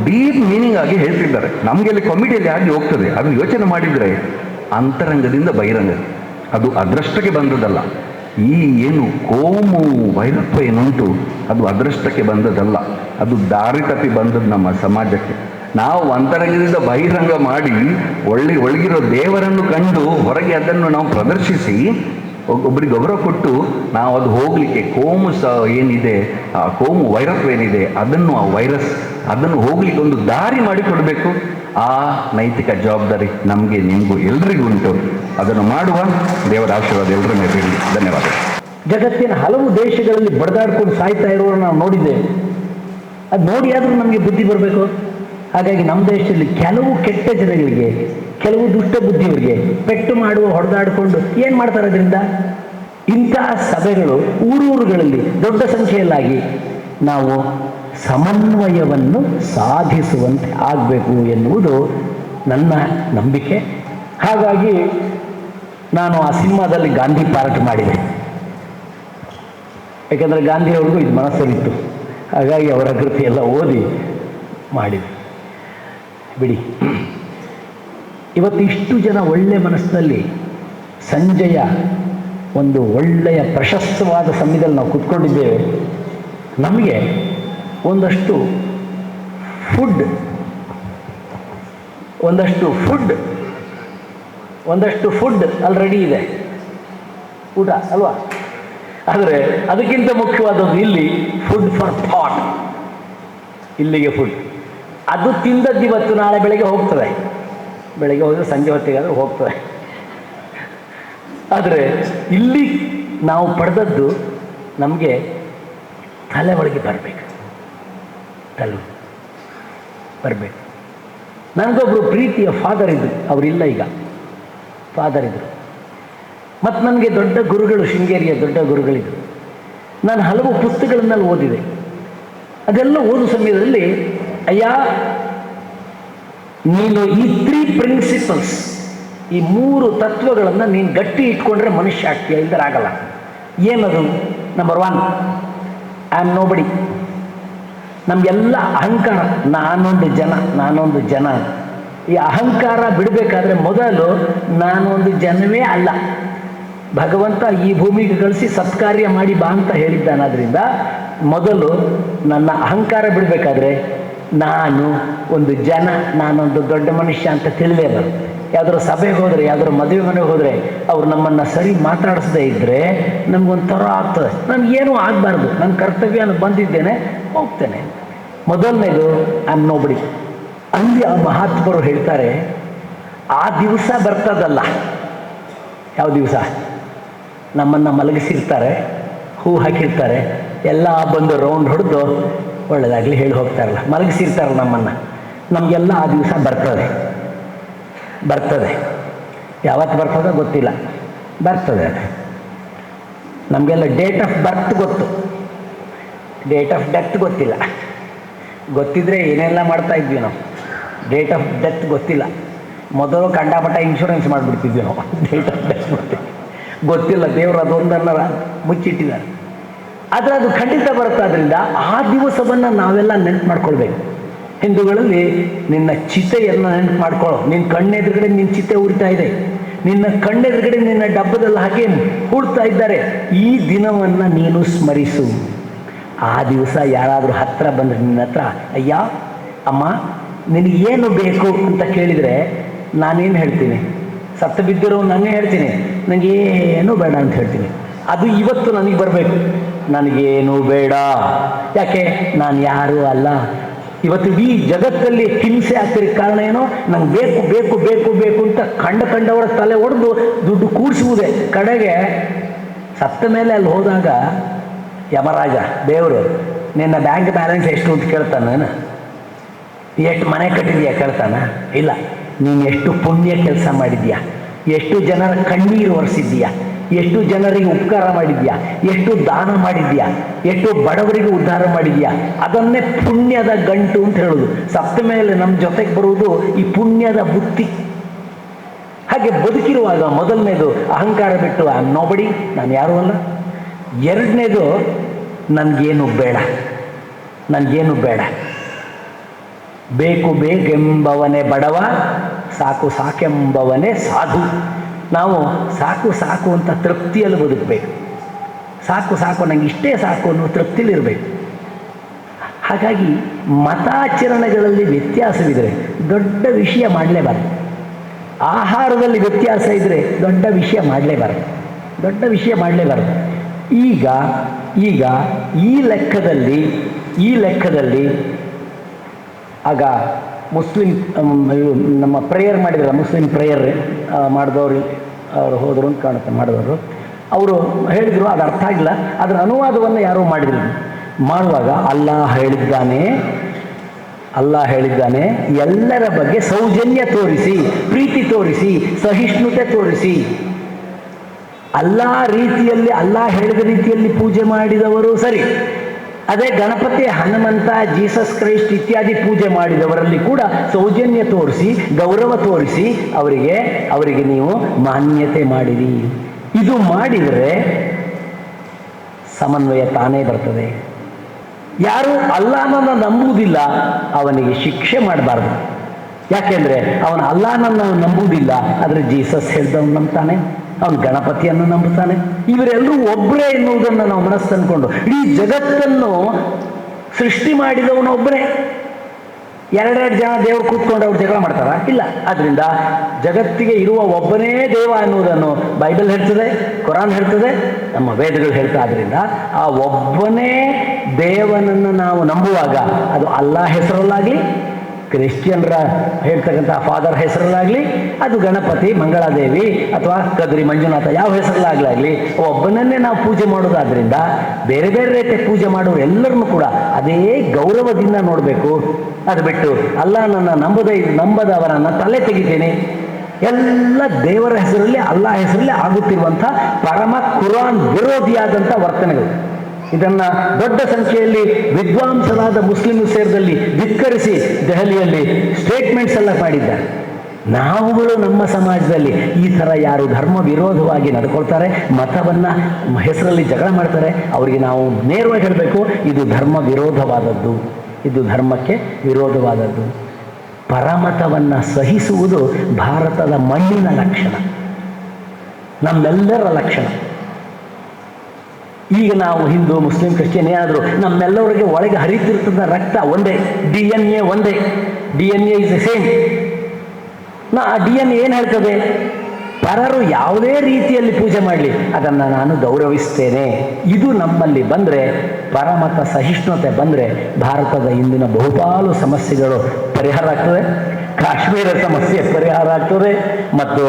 ಡೀಪ್ ಮೀನಿಂಗ್ ಆಗಿ ಹೇಳ್ತಿದ್ದಾರೆ. ನಮ್ಗೆ ಅಲ್ಲಿ ಕಾಮಿಡಿಯಲ್ಲಿ ಆಗಿ ಹೋಗ್ತದೆ. ಅದು ಯೋಚನೆ ಮಾಡಿದ್ರೆ ಅಂತರಂಗದಿಂದ ಬಹಿರಂಗ. ಅದು ಅದೃಷ್ಟಕ್ಕೆ ಬಂದದಲ್ಲ ಈ ಏನು ಕೋಮು ವೈರತ್ವ ಏನುಂಟು, ಅದು ಅದೃಷ್ಟಕ್ಕೆ ಬಂದದಲ್ಲ ಅದು ದಾರಿ ತಪ್ಪಿ ಬಂದದ್ದು ನಮ್ಮ ಸಮಾಜಕ್ಕೆ. ನಾವು ಅಂತರಂಗದಿಂದ ಬಹಿರಂಗ ಮಾಡಿ ಒಳ್ಳೆ, ಒಳಗಿರೋ ದೇವರನ್ನು ಕಂಡು ಹೊರಗೆ ಅದನ್ನು ನಾವು ಪ್ರದರ್ಶಿಸಿ ಒಬ್ಬರಿಗೆ ಗೌರವ ಕೊಟ್ಟು ನಾವು ಅದು ಹೋಗಲಿಕ್ಕೆ ಕೋಮು ಸ ಏನಿದೆ, ಆ ಕೋಮು ವೈರಸ್ ಏನಿದೆ ಅದನ್ನು ಆ ವೈರಸ್, ಅದನ್ನು ಹೋಗಲಿಕ್ಕೆ ಒಂದು ದಾರಿ ಮಾಡಿಕೊಡಬೇಕು. ಆ ನೈತಿಕ ಜವಾಬ್ದಾರಿ ನಮಗೆ, ನಿಮಗೂ ಎಲ್ರಿಗೂ ಉಂಟು. ಅದನ್ನು ಮಾಡುವ ದೇವರ ಆಶೀರ್ವಾದ ಎಲ್ಲರ ಮೇಲೆ ಧನ್ಯವಾದ ಜಗತ್ತಿನ ಹಲವು ದೇಶಗಳಲ್ಲಿ ಬಡದಾಡ್ಕೊಂಡು ಸಾಯ್ತಾ ಇರೋರು ನಾವು ನೋಡಿದ್ದೇವೆ. ಅದು ನೋಡಿ ಆದರೂ ನಮಗೆ ಬುದ್ಧಿ ಬರಬೇಕು. ಹಾಗಾಗಿ ನಮ್ಮ ದೇಶದಲ್ಲಿ ಕೆಲವು ಕೆಟ್ಟ ಜನಗಳಿಗೆ, ಕೆಲವು ದುಷ್ಟ ಬುದ್ಧಿಯವರಿಗೆ ಪೆಟ್ಟು ಮಾಡುವ, ಹೊಡೆದಾಡಿಕೊಂಡು ಏನು ಮಾಡ್ತಾರೆ ಅದರಿಂದ? ಇಂತಹ ಸಭೆಗಳು ಊರೂರುಗಳಲ್ಲಿ ದೊಡ್ಡ ಸಂಖ್ಯೆಯಲ್ಲಾಗಿ ನಾವು ಸಮನ್ವಯವನ್ನು ಸಾಧಿಸುವಂತೆ ಆಗಬೇಕು ಎನ್ನುವುದು ನನ್ನ ನಂಬಿಕೆ. ಹಾಗಾಗಿ ನಾನು ಆ ಸಿನಿಮಾದಲ್ಲಿ ಗಾಂಧಿ ಪಾರ್ಟ್ ಮಾಡಿದೆ. ಯಾಕಂದರೆ ಗಾಂಧಿಯವ್ರಿಗೂ ಇದು ಮನಸ್ಸಲ್ಲಿತ್ತು. ಹಾಗಾಗಿ ಅವರ ಕೃತಿ ಎಲ್ಲ ಓದಿ ಮಾಡಿದೆ. ಬಿಡಿ. ಇವತ್ತು ಇಷ್ಟು ಜನ ಒಳ್ಳೆ ಮನಸ್ಸಿನಲ್ಲಿ ಸಂಜೆಯ ಒಂದು ಒಳ್ಳೆಯ ಪ್ರಶಸ್ತವಾದ ಸಮಯದಲ್ಲಿ ನಾವು ಕುತ್ಕೊಂಡಿದ್ದೇವೆ. ನಮಗೆ ಒಂದಷ್ಟು ಫುಡ್ ಒಂದಷ್ಟು ಫುಡ್ ಒಂದಷ್ಟು ಫುಡ್ ಅಲ್ಲಿ ರೆಡಿ ಇದೆ. ಊಟ ಅಲ್ವಾ? ಆದರೆ ಅದಕ್ಕಿಂತ ಮುಖ್ಯವಾದದ್ದು ಇಲ್ಲಿ ಫುಡ್ ಫಾರ್ ಥಾಟ್ ಇಲ್ಲಿಗೆ ಫುಡ್ ಅದು ತಿಂದದ್ದು ಇವತ್ತು ನಾಳೆ ಬೆಳಗ್ಗೆ ಹೋಗ್ತದೆ. ಬೆಳಗ್ಗೆ ಹೋದರೆ ಸಂಜೆ ಹೊತ್ತಿಗಾದ್ರೆ ಹೋಗ್ತದೆ. ಆದರೆ ಇಲ್ಲಿ ನಾವು ಪಡೆದದ್ದು ನಮಗೆ ತಲೆ ಒಳಗೆ ಬರಬೇಕು. ತಲೆ ಬರಬೇಕು. ನನಗೊಬ್ಬರು ಪ್ರೀತಿಯ ಫಾದರ್ ಇದ್ದರು ಅವರಿಲ್ಲ ಈಗ. ಫಾದರ್ ಇದ್ದರು ಮತ್ತು ನನಗೆ ದೊಡ್ಡ ಗುರುಗಳು, ಶೃಂಗೇರಿಯ ದೊಡ್ಡ ಗುರುಗಳಿದ್ದರು ನಾನು ಹಲವು ಪುಸ್ತಕಗಳನ್ನಲ್ಲಿ ಓದಿದೆ. ಅದೆಲ್ಲ ಓದು ಸಮಯದಲ್ಲಿ ಅಯ್ಯ, ನೀನು ಈ ತ್ರೀ ಪ್ರಿನ್ಸಿಪಲ್ಸ್ ಈ ಮೂರು ತತ್ವಗಳನ್ನು ನೀನು ಗಟ್ಟಿ ಇಟ್ಕೊಂಡ್ರೆ ಮನುಷ್ಯ ಆಗ್ತೀಯ, ಇಲ್ದರೆ ಆಗಲ್ಲ. ಏನದು? Number one I am nobody ನಮಗೆಲ್ಲ ಅಹಂಕಾರ, ನಾನೊಂದು ಜನ ನಾನೊಂದು ಜನ. ಈ ಅಹಂಕಾರ ಬಿಡಬೇಕಾದ್ರೆ ಮೊದಲು ನಾನೊಂದು ಜನವೇ ಅಲ್ಲ. ಭಗವಂತ ಈ ಭೂಮಿಗೆ ಕಳಿಸಿ ಸತ್ಕಾರ್ಯ ಮಾಡಿ ಬಾ ಅಂತ ಹೇಳಿದ್ದಾನಾದ್ರಿಂದ ಮೊದಲು ನನ್ನ ಅಹಂಕಾರ ಬಿಡಬೇಕಾದ್ರೆ ನಾನು ಒಂದು ಜನ, ನಾನೊಂದು ದೊಡ್ಡ ಮನುಷ್ಯ ಅಂತ ತಿಳಿಲೇಬಾರ್ದು ಯಾವ್ದಾದ್ರು ಸಭೆಗೆ ಹೋದರೆ, ಯಾವ್ದಾದ್ರು ಮದುವೆ ಮನೆಗೆ ಹೋದರೆ, ಅವ್ರು ನಮ್ಮನ್ನು ಸರಿ ಮಾತಾಡಿಸದೇ ಇದ್ದರೆ ನಮಗೊಂಥರ ಆಗ್ತದೆ. ನನಗೇನು ಆಗಬಾರ್ದು. ನನ್ನ ಕರ್ತವ್ಯ ಬಂದಿದ್ದೇನೆ, ಹೋಗ್ತೇನೆ. ಮೊದಲನೇದು ಐ ಆಮ್ ನೋಬಡಿ ಅಲ್ಲಿ ಆ ಮಹಾತ್ಮರು ಹೇಳ್ತಾರೆ, ಆ ದಿವಸ ಬರ್ತದಲ್ಲ. ಯಾವ ದಿವಸ? ನಮ್ಮನ್ನು ಮಲಗಿಸಿರ್ತಾರೆ, ಹೂ ಹಾಕಿರ್ತಾರೆ, ಎಲ್ಲ ಬಂದು ರೌಂಡ್ ಹೊಡೆದು ಒಳ್ಳೆಯದಾಗಲಿ ಹೇಳಿ ಹೋಗ್ತಾರಲ್ಲ ಮಲಗಿಸಿರ್ತಾರಲ್ಲ ನಮ್ಮನ್ನು. ನಮಗೆಲ್ಲ ಆ ದಿವಸ ಬರ್ತದೆ. ಬರ್ತದೆ. ಯಾವತ್ತು ಬರ್ತದೋ ಗೊತ್ತಿಲ್ಲ. ಬರ್ತದೆ ಅದು. ನಮಗೆಲ್ಲ ಡೇಟ್ ಆಫ್ ಬರ್ತ್ ಗೊತ್ತು. ಡೇಟ್ ಆಫ್ ಡೆತ್ ಗೊತ್ತಿಲ್ಲ. ಗೊತ್ತಿದ್ರೆ ಏನೆಲ್ಲ ಮಾಡ್ತಾ ಇದ್ವಿ ನಾವು? ಡೇಟ್ ಆಫ್ ಡೆತ್ ಗೊತ್ತಿಲ್ಲ. ಮೊದಲು ಕಂಡಾಪಟ್ಟ ಇನ್ಶೂರೆನ್ಸ್ ಮಾಡಿಬಿಡ್ತಿದ್ವಿ ನಾವು. ಡೇಟ್ ಆಫ್ ಡೆತ್ ಗೊತ್ತಿಲ್ಲ ಗೊತ್ತಿಲ್ಲ, ದೇವರು ಅದೊಂದನ್ನ ಮುಚ್ಚಿಟ್ಟಿದ್ದಾರೆ. ಆದರೆ ಅದು ಖಂಡಿತ ಬರುತ್ತಾದ್ರಿಂದ ಆ ದಿವಸವನ್ನು ನಾವೆಲ್ಲ ನೆನ್ಪು ಮಾಡ್ಕೊಳ್ಬೇಕು. ಹಿಂದೂಗಳಲ್ಲಿ ನಿನ್ನ ಚಿತೆಯನ್ನು ನೆನ್ಪು ಮಾಡ್ಕೊಳ್ಳೋ ನಿನ್ನ ಕಣ್ಣೆದುರುಗಡೆ ನಿನ್ನ ಚಿತೆ ಉರಿತಾ ಇದೆ. ನಿನ್ನ ಕಣ್ಣೆದುರುಗಡೆ ನಿನ್ನ ಡಬ್ಬದಲ್ಲಿ ಹಾಕಿ ಹೂಡ್ತಾ ಇದ್ದಾರೆ. ಈ ದಿನವನ್ನು ನೀನು ಸ್ಮರಿಸು. ಆ ದಿವಸ ಯಾರಾದರೂ ಹತ್ರ ಬಂದರೆ ನಿನ್ನ ಹತ್ರ, ಅಯ್ಯ, ಅಮ್ಮ, ನಿನಗೇನು ಬೇಕು? ಅಂತ ಕೇಳಿದರೆ ನಾನೇನು ಹೇಳ್ತೀನಿ? ಸತ್ತು ಬಿದ್ದಿರೋ ನಾನೇ ಹೇಳ್ತೀನಿ. ನನಗೇನು ಬೇಡ ಅಂತ ಹೇಳ್ತೀನಿ. ಅದು ಇವತ್ತು ನನಗೆ ಬರಬೇಕು. ನನಗೇನು ಬೇಡ. ಯಾಕೆ? ನಾನು ಯಾರೂ ಅಲ್ಲ. ಇವತ್ತು ಈ ಜಗತ್ತಲ್ಲಿ ಹಿಂಸೆ ಆಗ್ತಿರೋ ಕಾರಣ ಏನೋ? ನಂಗೆ ಬೇಕು ಬೇಕು ಬೇಕು ಬೇಕು ಅಂತ ಕಂಡ ಕಂಡವರ ತಲೆ ಹೊಡೆದು ದುಡ್ಡು ಕೂಡಿಸುವುದೇ ಕಡೆಗೆ ಸತ್ತ ಮೇಲೆ ಅಲ್ಲಿ ಹೋದಾಗ, ಯಮರಾಜ, ದೇವರು, ನಿನ್ನ ಬ್ಯಾಂಕ್ ಬ್ಯಾಲೆನ್ಸ್ ಎಷ್ಟು ಅಂತ ಕೇಳ್ತಾನೆ ನಾನು ಎಷ್ಟು ಮನೆ ಕಟ್ಟಿದ್ಯಾ ಕೇಳ್ತಾನ? ಇಲ್ಲ. ನೀನು ಎಷ್ಟು ಪುಣ್ಯ ಕೆಲಸ ಮಾಡಿದ್ಯಾ? ಎಷ್ಟು ಜನರ ಕಣ್ಣೀರು ಒರೆಸಿದ್ಯಾ? ಎಷ್ಟು ಜನರಿಗೆ ಉಪಕಾರ ಮಾಡಿದ್ಯಾ? ಎಷ್ಟು ದಾನ ಮಾಡಿದ್ಯಾ? ಎಷ್ಟು ಬಡವರಿಗೆ ಉದ್ಧಾರ ಮಾಡಿದ್ಯಾ? ಅದನ್ನೇ ಪುಣ್ಯದ ಗಂಟು ಅಂತ ಹೇಳೋದು. ಸತ್ತ ಮೇಲೆ ನಮ್ಮ ಜೊತೆಗೆ ಬರುವುದು ಈ ಪುಣ್ಯದ ಬುತ್ತಿ ಹಾಗೆ ಬದುಕಿರುವಾಗ ಮೊದಲನೇದು ಅಹಂಕಾರ ಬಿಟ್ಟು, ಆ ನೋಬಡಿ ನಾನು ಯಾರೂ ಅಲ್ಲ. ಎರಡನೇದು, ನನಗೇನು ಬೇಡ ನನಗೇನು ಬೇಡ. ಬೇಕು ಬೇಕೆಂಬವನೇ ಬಡವ, ಸಾಕು ಸಾಕೆಂಬವನೇ ಸಾಧು. ನಾವು ಸಾಕು ಸಾಕು ಅಂತ ತೃಪ್ತಿಯಲ್ಲಿ ಬದುಕಬೇಕು. ಸಾಕು ಸಾಕು ನಂಗೆ ಇಷ್ಟೇ ಸಾಕು ಅನ್ನೋ ತೃಪ್ತಿಯಲ್ಲಿರಬೇಕು ಹಾಗಾಗಿ ಮತಾಚರಣೆಗಳಲ್ಲಿ ವ್ಯತ್ಯಾಸವಿದೆ ದೊಡ್ಡ ವಿಷಯ ಮಾಡಲೇಬಾರದು. ಆಹಾರದಲ್ಲಿ ವ್ಯತ್ಯಾಸ ಇದ್ದರೆ ದೊಡ್ಡ ವಿಷಯ ಮಾಡಲೇಬಾರದು. ದೊಡ್ಡ ವಿಷಯ ಮಾಡಲೇಬಾರದು. ಈಗ ಈಗ ಈ ಲೆಕ್ಕದಲ್ಲಿ ಈ ಲೆಕ್ಕದಲ್ಲಿ ಆಗ ಮುಸ್ಲಿಂ ನಮ್ಮ ಪ್ರೇಯರ್ ಮಾಡಿದ್ರು ಮುಸ್ಲಿಂ ಪ್ರೇಯರ್ ಮಾಡಿದವ್ರು, ಅವರು ಹೋದರು ಅಂತ ಕಾಣುತ್ತೆ, ಮಾಡಿದವರು. ಅವರು ಹೇಳಿದರು, ಅದು ಅರ್ಥ ಆಗಿಲ್ಲ. ಅದರ ಅನುವಾದವನ್ನು ಯಾರೂ ಮಾಡಿದ್ರು ಮಾಡುವಾಗ ಅಲ್ಲಾಹ್ ಹೇಳಿದ್ದಾನೆ ಅಲ್ಲ ಹೇಳಿದ್ದಾನೆ, ಎಲ್ಲರ ಬಗ್ಗೆ ಸೌಜನ್ಯ ತೋರಿಸಿ, ಪ್ರೀತಿ ತೋರಿಸಿ, ಸಹಿಷ್ಣುತೆ ತೋರಿಸಿ. ಎಲ್ಲ ರೀತಿಯಲ್ಲಿ ಅಲ್ಲ ಹೇಳಿದ ರೀತಿಯಲ್ಲಿ ಪೂಜೆ ಮಾಡಿದವರು ಸರಿ. ಅದೇ ಗಣಪತಿ ಹನುಮಂತ, ಜೀಸಸ್ ಕ್ರೈಸ್ಟ್ ಇತ್ಯಾದಿ ಪೂಜೆ ಮಾಡಿದವರಲ್ಲಿ ಕೂಡ ಸೌಜನ್ಯ ತೋರಿಸಿ, ಗೌರವ ತೋರಿಸಿ ಅವರಿಗೆ ಅವರಿಗೆ ನೀವು ಮಾನ್ಯತೆ ಮಾಡಿರಿ. ಇದು ಮಾಡಿದರೆ ಸಮನ್ವಯ ತಾನೇ ಬರ್ತದೆ. ಯಾರು ಅಲ್ಲಾನನ್ನು ನಂಬುವುದಿಲ್ಲ, ಅವನಿಗೆ ಶಿಕ್ಷೆ ಮಾಡಬಾರ್ದು. ಯಾಕೆಂದರೆ ಅವನು ಅಲ್ಲಾನನ್ನು ನಂಬುವುದಿಲ್ಲ, ಆದರೆ ಜೀಸಸ್ ಹೇಳ್ದವನು ನಂಬ್ತಾನೆ. ಅವನು ಗಣಪತಿಯನ್ನು ನಂಬುತ್ತಾನೆ. ಇವರೆಲ್ಲರೂ ಒಬ್ಬರೇ ಎನ್ನುವುದನ್ನು ನಾವು ಮನಸ್ಸು ತಂದ್ಕೊಂಡು ಇಡೀ ಜಗತ್ತನ್ನು ಸೃಷ್ಟಿ ಮಾಡಿದವನೊಬ್ಬರೇ ಎರಡೆರಡು ಜನ ದೇವರು ಕೂತ್ಕೊಂಡು ಅವ್ರು ಜಗಳ ಮಾಡ್ತಾರ? ಇಲ್ಲ. ಅದರಿಂದ ಜಗತ್ತಿಗೆ ಇರುವ ಒಬ್ಬನೇ ದೇವ ಅನ್ನುವುದನ್ನು ಬೈಬಲ್ ಹೇಳ್ತದೆ, ಕುರಾನ್ ಹೇಳ್ತದೆ, ನಮ್ಮ ವೇದಗಳು ಹೇಳ್ತಾ ಆದ್ರಿಂದ ಆ ಒಬ್ಬನೇ ದೇವನನ್ನು ನಾವು ನಂಬುವಾಗ ಅದು ಅಲ್ಲಾ ಹೆಸರಲ್ಲಾಗಲಿ ಕ್ರಿಶ್ಚಿಯನ್ರ ಹೇಳ್ತಕ್ಕಂಥ ಫಾದರ್ ಹೆಸರಲ್ಲಾಗಲಿ, ಅದು ಗಣಪತಿ, ಮಂಗಳಾದೇವಿ, ಅಥವಾ ಕದ್ರಿ ಮಂಜುನಾಥ ಯಾವ ಹೆಸರಲ್ಲಾಗಲಾಗಲಿ, ಒಬ್ಬನನ್ನೇ ನಾವು ಪೂಜೆ ಮಾಡೋದಾದ್ರಿಂದ ಬೇರೆ ಬೇರೆ ರೀತಿಯ ಪೂಜೆ ಮಾಡೋರು ಎಲ್ಲರನ್ನೂ ಕೂಡ ಅದೇ ಗೌರವದಿಂದ ನೋಡಬೇಕು. ಅದು ಬಿಟ್ಟು, ಅಲ್ಲ ನನ್ನ ನಂಬದ, ನಂಬದವರನ್ನು ತಲೆ ತೆಗಿತೇನೆ. ಎಲ್ಲ ದೇವರ ಹೆಸರಲ್ಲಿ, ಅಲ್ಲ ಹೆಸರಲ್ಲಿ ಆಗುತ್ತಿರುವಂಥ ಪರಮ ಕುರಾನ್ ವಿರೋಧಿಯಾದಂಥ ವರ್ತನೆಗಳು. ಇದನ್ನ ದೊಡ್ಡ ಸಂಖ್ಯೆಯಲ್ಲಿ ವಿದ್ವಾಂಸರಾದ ಮುಸ್ಲಿಂ ಸೇರದಲ್ಲಿ ಧಿಕ್ಕರಿಸಿ ದೆಹಲಿಯಲ್ಲಿ ಸ್ಟೇಟ್ಮೆಂಟ್ಸ್ ಎಲ್ಲ ಮಾಡಿದ್ದಾರೆ. ನಾವುಗಳು ನಮ್ಮ ಸಮಾಜದಲ್ಲಿ ಈ ಥರ ಯಾರು ಧರ್ಮ ವಿರೋಧವಾಗಿ ನಡ್ಕೊಳ್ತಾರೆ, ಮತವನ್ನು ಹೆಸರಲ್ಲಿ ಜಗಳ ಮಾಡ್ತಾರೆ, ಅವರಿಗೆ ನಾವು ನೇರವಾಗಿ ಹೇಳಬೇಕು, ಇದು ಧರ್ಮ ವಿರೋಧವಾದದ್ದು ಇದು ಧರ್ಮಕ್ಕೆ ವಿರೋಧವಾದದ್ದು. ಪರಮತವನ್ನು ಸಹಿಸುವುದು ಭಾರತದ ಮಣ್ಣಿನ ಲಕ್ಷಣ. ನಮ್ಮೆಲ್ಲರ ಲಕ್ಷಣ. ಈಗ ನಾವು ಹಿಂದೂ, ಮುಸ್ಲಿಂ, ಕ್ರಿಶ್ಚಿಯನ್, ಏನಾದರೂ ನಮ್ಮೆಲ್ಲವರಿಗೆ ಒಳಗೆ ಹರಿತಿರ್ತದ ರಕ್ತ ಒಂದೇ ಡಿ ಎನ್ ಎ ಒಂದೇ D N A is same ನಾ ಆ ಡಿ ಎನ್ ಏನು ಹೇಳ್ತದೆ? ಪರರು ಯಾವುದೇ ರೀತಿಯಲ್ಲಿ ಪೂಜೆ ಮಾಡಲಿ, ಅದನ್ನು ನಾನು ಗೌರವಿಸ್ತೇನೆ. ಇದು ನಮ್ಮಲ್ಲಿ ಬಂದರೆ, ಪರಮತ ಸಹಿಷ್ಣುತೆ ಬಂದರೆ, ಭಾರತದ ಇಂದಿನ ಬಹುಪಾಲು ಸಮಸ್ಯೆಗಳು ಪರಿಹಾರ ಆಗ್ತದೆ. ಕಾಶ್ಮೀರ ಸಮಸ್ಯೆ ಪರಿಹಾರ ಆಗ್ತದೆ. ಮತ್ತು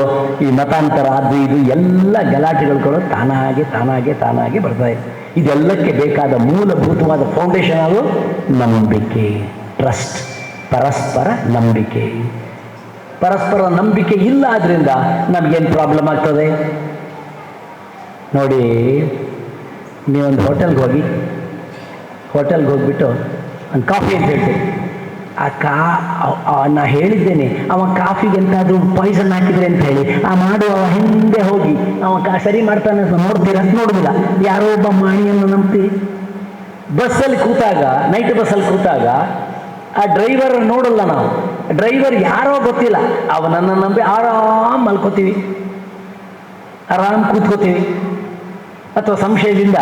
ಈ ಮತಾಂತರ ಅದು ಇದು ಎಲ್ಲ ಗಲಾಟೆಗಳು ಕೂಡ ತಾನಾಗೆ ತಾನಾಗೆ ತಾನಾಗೆ ಇದೆ. ಇದೆಲ್ಲಕ್ಕೆ ಬೇಕಾದ ಮೂಲಭೂತವಾದ ಫೌಂಡೇಶನ್ ಅದು ನಂಬಿಕೆ ಟ್ರಸ್ಟ್ ಪರಸ್ಪರ ನಂಬಿಕೆ. ಪರಸ್ಪರ ನಂಬಿಕೆ ಇಲ್ಲ ಆದ್ರಿಂದ ನಮಗೇನು ಪ್ರಾಬ್ಲಮ್ ಆಗ್ತದೆ? ನೋಡಿ, ನೀವೊಂದು ಹೋಟೆಲ್ಗೆ ಹೋಗಿ ಹೋಟೆಲ್ಗೆ ಹೋಗ್ಬಿಟ್ಟು ಒಂದು ಕಾಫಿ ಅಂತ ಹೇಳ್ತೀವಿ ಆ ಕಾ ಅವ್- ಅವ್- ನಾ ಹೇಳಿದ್ದೇನೆ, ಅವ ಕಾಫಿಗೆ ಎಂತಾದ್ರೂ ಪಾಯ್ಸನ್ ಹಾಕಿದ್ರೆ ಅಂತ ಹೇಳಿ. ಆ ಮಾಡುವ ಹಿಂದೆ ಹೋಗಿ. ಅವ ಕಾ, ಸರಿ ಮಾಡ್ತಾನೆ ಅಂತ ನೋಡ್ತೀರಾ ನೋಡುದಿಲ್ಲ. ಯಾರೋ ಒಬ್ಬ ಮಾಣಿಯನ್ನು ನಂಬಿ ಬಸ್ಸಲ್ಲಿ ಕೂತಾಗ ನೈಟ್ ಬಸ್ಸಲ್ಲಿ ಕೂತಾಗ, ಆ ಡ್ರೈವರ್ ನೋಡಲ್ಲ ನಾವು. ಡ್ರೈವರ್ ಯಾರೋ ಗೊತ್ತಿಲ್ಲ. ಅವನನ್ನು ನಂಬಿ ಆರಾಮ್ ಮಲ್ಕೋತೀವಿ. ಆರಾಮ್ ಕೂತ್ಕೋತೀವಿ. ಅಥವಾ ಸಂಶಯದಿಂದ